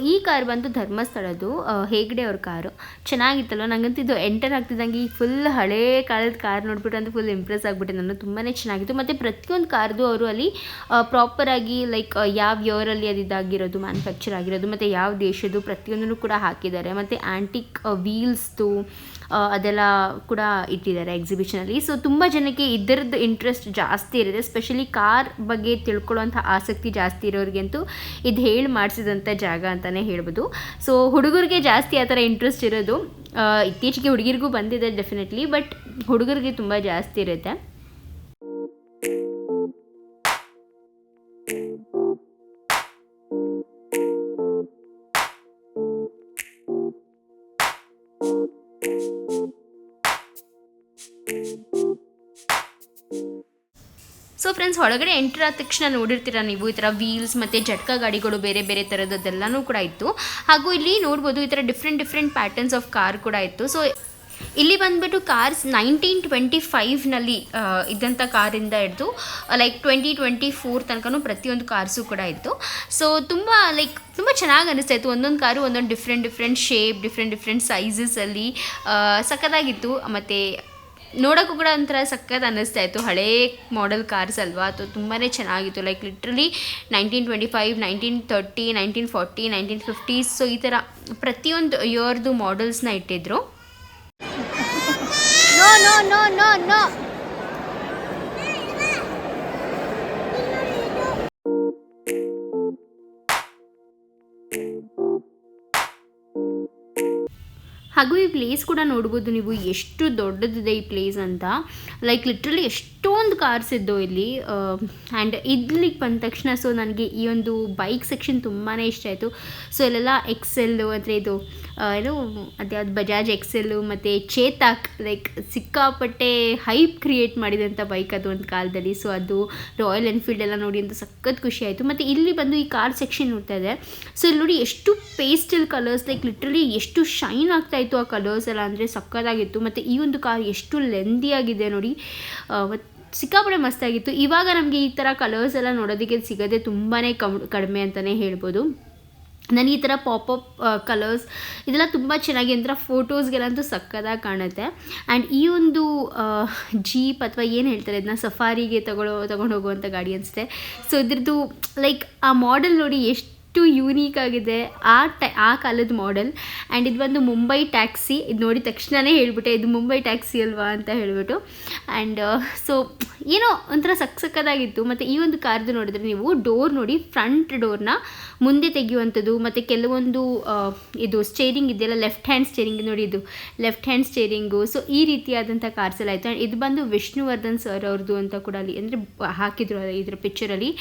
ಈ ಕಾರ್ ಬಂದು ಧರ್ಮಸ್ಥಳದ್ದು ಹೇಗಡೆ ಅವ್ರ ಕಾರು ಚೆನ್ನಾಗಿತ್ತಲ್ಲ ನನಗಂತೂ ಇದು ಎಂಟರ್ ಆಗ್ತಿದ್ದಂಗೆ ಈ ಫುಲ್ ಹಳೇ ಕಾಲದ ಕಾರ್ ನೋಡ್ಬಿಟ್ಟು ಫುಲ್ ಇಂಪ್ರೆಸ್ ಆಗಿಬಿಟ್ಟೆ ನಾನು ತುಂಬಾ ಚೆನ್ನಾಗಿತ್ತು. ಮತ್ತು ಪ್ರತಿಯೊಂದು ಕಾರ್ದು ಅವರು ಅಲ್ಲಿ ಪ್ರಾಪರಾಗಿ ಲೈಕ್ ಯಾವ ಇಯರಲ್ಲಿ ಅದು ಇದಾಗಿರೋದು ಮ್ಯಾನುಫ್ಯಾಕ್ಚರ್ ಆಗಿರೋದು, ಮತ್ತು ಯಾವ ದೇಶದ್ದು ಪ್ರತಿಯೊಂದನ್ನು ಕೂಡ ಹಾಕಿದ್ದಾರೆ. ಮತ್ತು ಆ್ಯಂಟಿಕ್ ವೀಲ್ಸ್ದು ಅದೆಲ್ಲ ಕೂಡ ಇಟ್ಟಿದ್ದಾರೆ ಎಕ್ಸಿಬಿಷನಲ್ಲಿ ಸೊ ತುಂಬ ಜನಕ್ಕೆ ಇದರದ್ದು ಇಂಟ್ರೆಸ್ಟ್ ಜಾಸ್ತಿ ಇರುತ್ತೆ. ಸ್ಪೆಷಲಿ ಕಾರ್ ಬಗ್ಗೆ ತಿಳ್ಕೊಳ್ಳೋಂಥ ಆಸಕ್ತಿ ಜಾಸ್ತಿ ಇರೋರಿಗಂತೂ ಇದು ಹೇಳಿ ಮಾಡಿಸಿದಂಥ ಜಾಗ ಅಂತಲೇ ಹೇಳ್ಬೋದು. ಸೊ ಹುಡುಗರಿಗೆ ಜಾಸ್ತಿ ಆ ಥರ ಇಂಟ್ರೆಸ್ಟ್ ಇರೋದು ಇತ್ತೀಚೆಗೆ ಹುಡುಗಿರಿಗೂ ಬಂದಿದೆ ಡೆಫಿನೆಟ್ಲಿ ಬಟ್ ಹುಡುಗರಿಗೆ ತುಂಬ ಜಾಸ್ತಿ ಇರುತ್ತೆ. ಫ್ರೆಂಡ್ಸ್ ಹೊರಗಡೆ ಎಂಟರ್ ಆದ ತಕ್ಷಣ ನೋಡಿರ್ತೀರ ನೀವು? ಈ ಥರ ವೀಲ್ಸ್ ಮತ್ತು ಜಟ್ಕ ಗಾಡಿಗಳು ಬೇರೆ ಬೇರೆ ಥರದ್ದೆಲ್ಲನೂ ಕೂಡ ಇತ್ತು. ಹಾಗೂ ಇಲ್ಲಿ ನೋಡ್ಬೋದು ಈ ಥರ different different patterns of car ಕೂಡ ಇತ್ತು. ಸೊ ಇಲ್ಲಿ ಬಂದ್ಬಿಟ್ಟು ಕಾರ್ಸ್ ನೈನ್ಟೀನ್ ಟ್ವೆಂಟಿ ಫೈವ್ನಲ್ಲಿ ಇದ್ದಂಥ ಕಾರಿಂದ ಹಿಡಿದು ಲೈಕ್ ಟ್ವೆಂಟಿ ಟ್ವೆಂಟಿ ಫೋರ್ ತನಕನೂ ಪ್ರತಿಯೊಂದು ಕಾರ್ಸು ಕೂಡ ಇತ್ತು. ಸೊ ತುಂಬ ಲೈಕ್ ತುಂಬ ಚೆನ್ನಾಗಿ ಅನಿಸ್ತಾ ಇತ್ತು. ಒಂದೊಂದು ಕಾರು ಒಂದೊಂದು different different shape different different ಸೈಜಸಲ್ಲಿ ಸಖತ್ತಾಗಿತ್ತು. ಮತ್ತು ನೋಡೋಕ್ಕೂ ಕೂಡ ಒಂಥರ ಸಖತ್ ಅನ್ನಿಸ್ತಾ ಇತ್ತು ಹಳೇ ಮಾಡೆಲ್ ಕಾರ್ಸ್ ಅಲ್ವಾ? ಅದು ತುಂಬಾ ಚೆನ್ನಾಗಿತ್ತು. Like literally nineteen twenty five nineteen thirty nineteen forty nineteen fifties so ಈ ಥರ ಪ್ರತಿಯೊಂದು ಇಯರ್ದು ಮಾಡೆಲ್ಸ್ನ ಇಟ್ಟಿದ್ರು. No no no no no ಹಾಗೂ ಈ ಪ್ಲೇಸ್ ಕೂಡ ನೋಡ್ಬೋದು ನೀವು. ಎಷ್ಟು ದೊಡ್ಡದಿದೆ ಈ ಪ್ಲೇಸ್ ಅಂತ. ಲೈಕ್ ಲಿಟ್ರಲಿ ಎಷ್ಟೊಂದು ಕಾರ್ಸ್ ಇದ್ದು ಇಲ್ಲಿ. ಆ್ಯಂಡ್ ಇಲ್ಲಿಗೆ ಬಂದ ತಕ್ಷಣ ಸೊ ನನಗೆ ಈ ಒಂದು ಬೈಕ್ ಸೆಕ್ಷನ್ ತುಂಬಾ ಇಷ್ಟ ಆಯಿತು. ಸೊ ಇಲ್ಲೆಲ್ಲ ಎಕ್ಸೆಲ್ಲು ಅಂದರೆ ಇದು ಏನು ಏನು ಅದ್ಯಾವ್ದು ಬಜಾಜ್ ಎಕ್ಸೆಲ್ಲು ಮತ್ತು ಚೇತಾಕ್ ಲೈಕ್ ಸಿಕ್ಕಾಪಟ್ಟೆ ಹೈಪ್ ಕ್ರಿಯೇಟ್ ಮಾಡಿದಂಥ ಬೈಕ್ ಅದು ಒಂದು ಕಾಲದಲ್ಲಿ. ಸೊ ಅದು ರಾಯಲ್ ಎನ್ಫೀಲ್ಡ್ ಎಲ್ಲ ನೋಡಿ ಅಂತ ಸಖತ್ ಖುಷಿ ಆಯಿತು. ಮತ್ತು ಇಲ್ಲಿ ಬಂದು ಈ ಕಾರ್ ಸೆಕ್ಷನ್ ನೋಡ್ತಾ ಇದೆ ಸೊ ಇಲ್ಲಿ ನೋಡಿ ಎಷ್ಟು ಪೇಸ್ಟಲ್ ಕಲರ್ಸ್ ಲೈಕ್ ಲಿಟ್ರಲಿ ಎಷ್ಟು ಶೈನ್ ಆಗ್ತಾ ಇತ್ತು ಆ ಕಲರ್ಸ್ ಎಲ್ಲ ಅಂದರೆ ಸಕ್ಕತ್ತಾಗಿತ್ತು. ಮತ್ತು ಈ ಒಂದು ಕಾರ್ ಎಷ್ಟು ಲೆಂದಿಯಾಗಿದೆ ನೋಡಿ. ಸಿಕ್ಕಾಪಡೆ ಮಸ್ತಾಗಿತ್ತು. ಇವಾಗ ನಮಗೆ ಈ ಥರ ಕಲರ್ಸ್ ಎಲ್ಲ ನೋಡೋದಕ್ಕೆ ಸಿಗೋದೇ ತುಂಬಾ ಕಮ್, ಕಡಿಮೆ ಅಂತಲೇ ಹೇಳ್ಬೋದು. ನನಗೆ ಈ ಥರ ಪಾಪಪ್ ಕಲರ್ಸ್ ಇದೆಲ್ಲ ತುಂಬ ಚೆನ್ನಾಗಿ ಒಂಥರ ಫೋಟೋಸ್ಗೆಲ್ಲಂತೂ ಸಕ್ಕದಾಗಿ ಕಾಣುತ್ತೆ. ಆ್ಯಂಡ್ ಈ ಒಂದು ಜೀಪ್ ಅಥವಾ ಏನು ಹೇಳ್ತಾರೆ ಇದನ್ನ ಸಫಾರಿಗೆ ತಗೊಳ್ಳೋ ತಗೊಂಡು ಹೋಗುವಂಥ ಗಾಡಿ ಅನಿಸುತ್ತೆ. ಸೊ ಇದ್ರದ್ದು ಲೈಕ್ ಆ ಮಾಡೆಲ್ ನೋಡಿ ಎಷ್ಟು ಯೂನೀಕ್ ಆಗಿದೆ ಆ ಟೈ, ಆ ಕಾಲದ ಮಾಡೆಲ್ ಆ್ಯಂಡ್ ಇದು ಬಂದು ಮುಂಬೈ ಟ್ಯಾಕ್ಸಿ ಇದು ನೋಡಿದ ತಕ್ಷಣವೇ ಹೇಳಿಬಿಟ್ಟೆ, ಇದು ಮುಂಬೈ ಟ್ಯಾಕ್ಸಿ ಅಲ್ವಾ ಅಂತ ಹೇಳಿಬಿಟ್ಟು. ಆ್ಯಂಡ್ ಸೊ ಏನೋ ಒಂಥರ ಸಕ್ಸಕ್ಕದಾಗಿತ್ತು. ಮತ್ತು ಈ ಒಂದು ಕಾರ್ದು ನೋಡಿದ್ರೆ ನೀವು ಡೋರ್ ನೋಡಿ ಫ್ರಂಟ್ ಡೋರ್ನ ಮುಂದೆ ತೆಗೆಯುವಂಥದ್ದು, ಮತ್ತು ಕೆಲವೊಂದು ಇದು ಸ್ಟೇರಿಂಗ್ ಇದೆಯಲ್ಲ ಲೆಫ್ಟ್ ಹ್ಯಾಂಡ್ ಸ್ಟೇರಿಂಗ್ ನೋಡಿ ಇದು ಲೆಫ್ಟ್ ಹ್ಯಾಂಡ್ ಸ್ಟೇರಿಂಗು ಸೊ ಈ ರೀತಿಯಾದಂಥ ಕಾರ್ಸ್ ಎಲ್ಲ ಆಯಿತು. ಆ್ಯಂಡ್ ಇದು ಬಂದು ವಿಷ್ಣುವರ್ಧನ್ ಸರ್ ಅವ್ರದ್ದು ಅಂತ ಕೂಡ ಅಲ್ಲಿ, ಅಂದರೆ ಹಾಕಿದ್ರು, ಇದ್ರ ಪಿಕ್ಚರಲ್ಲಿ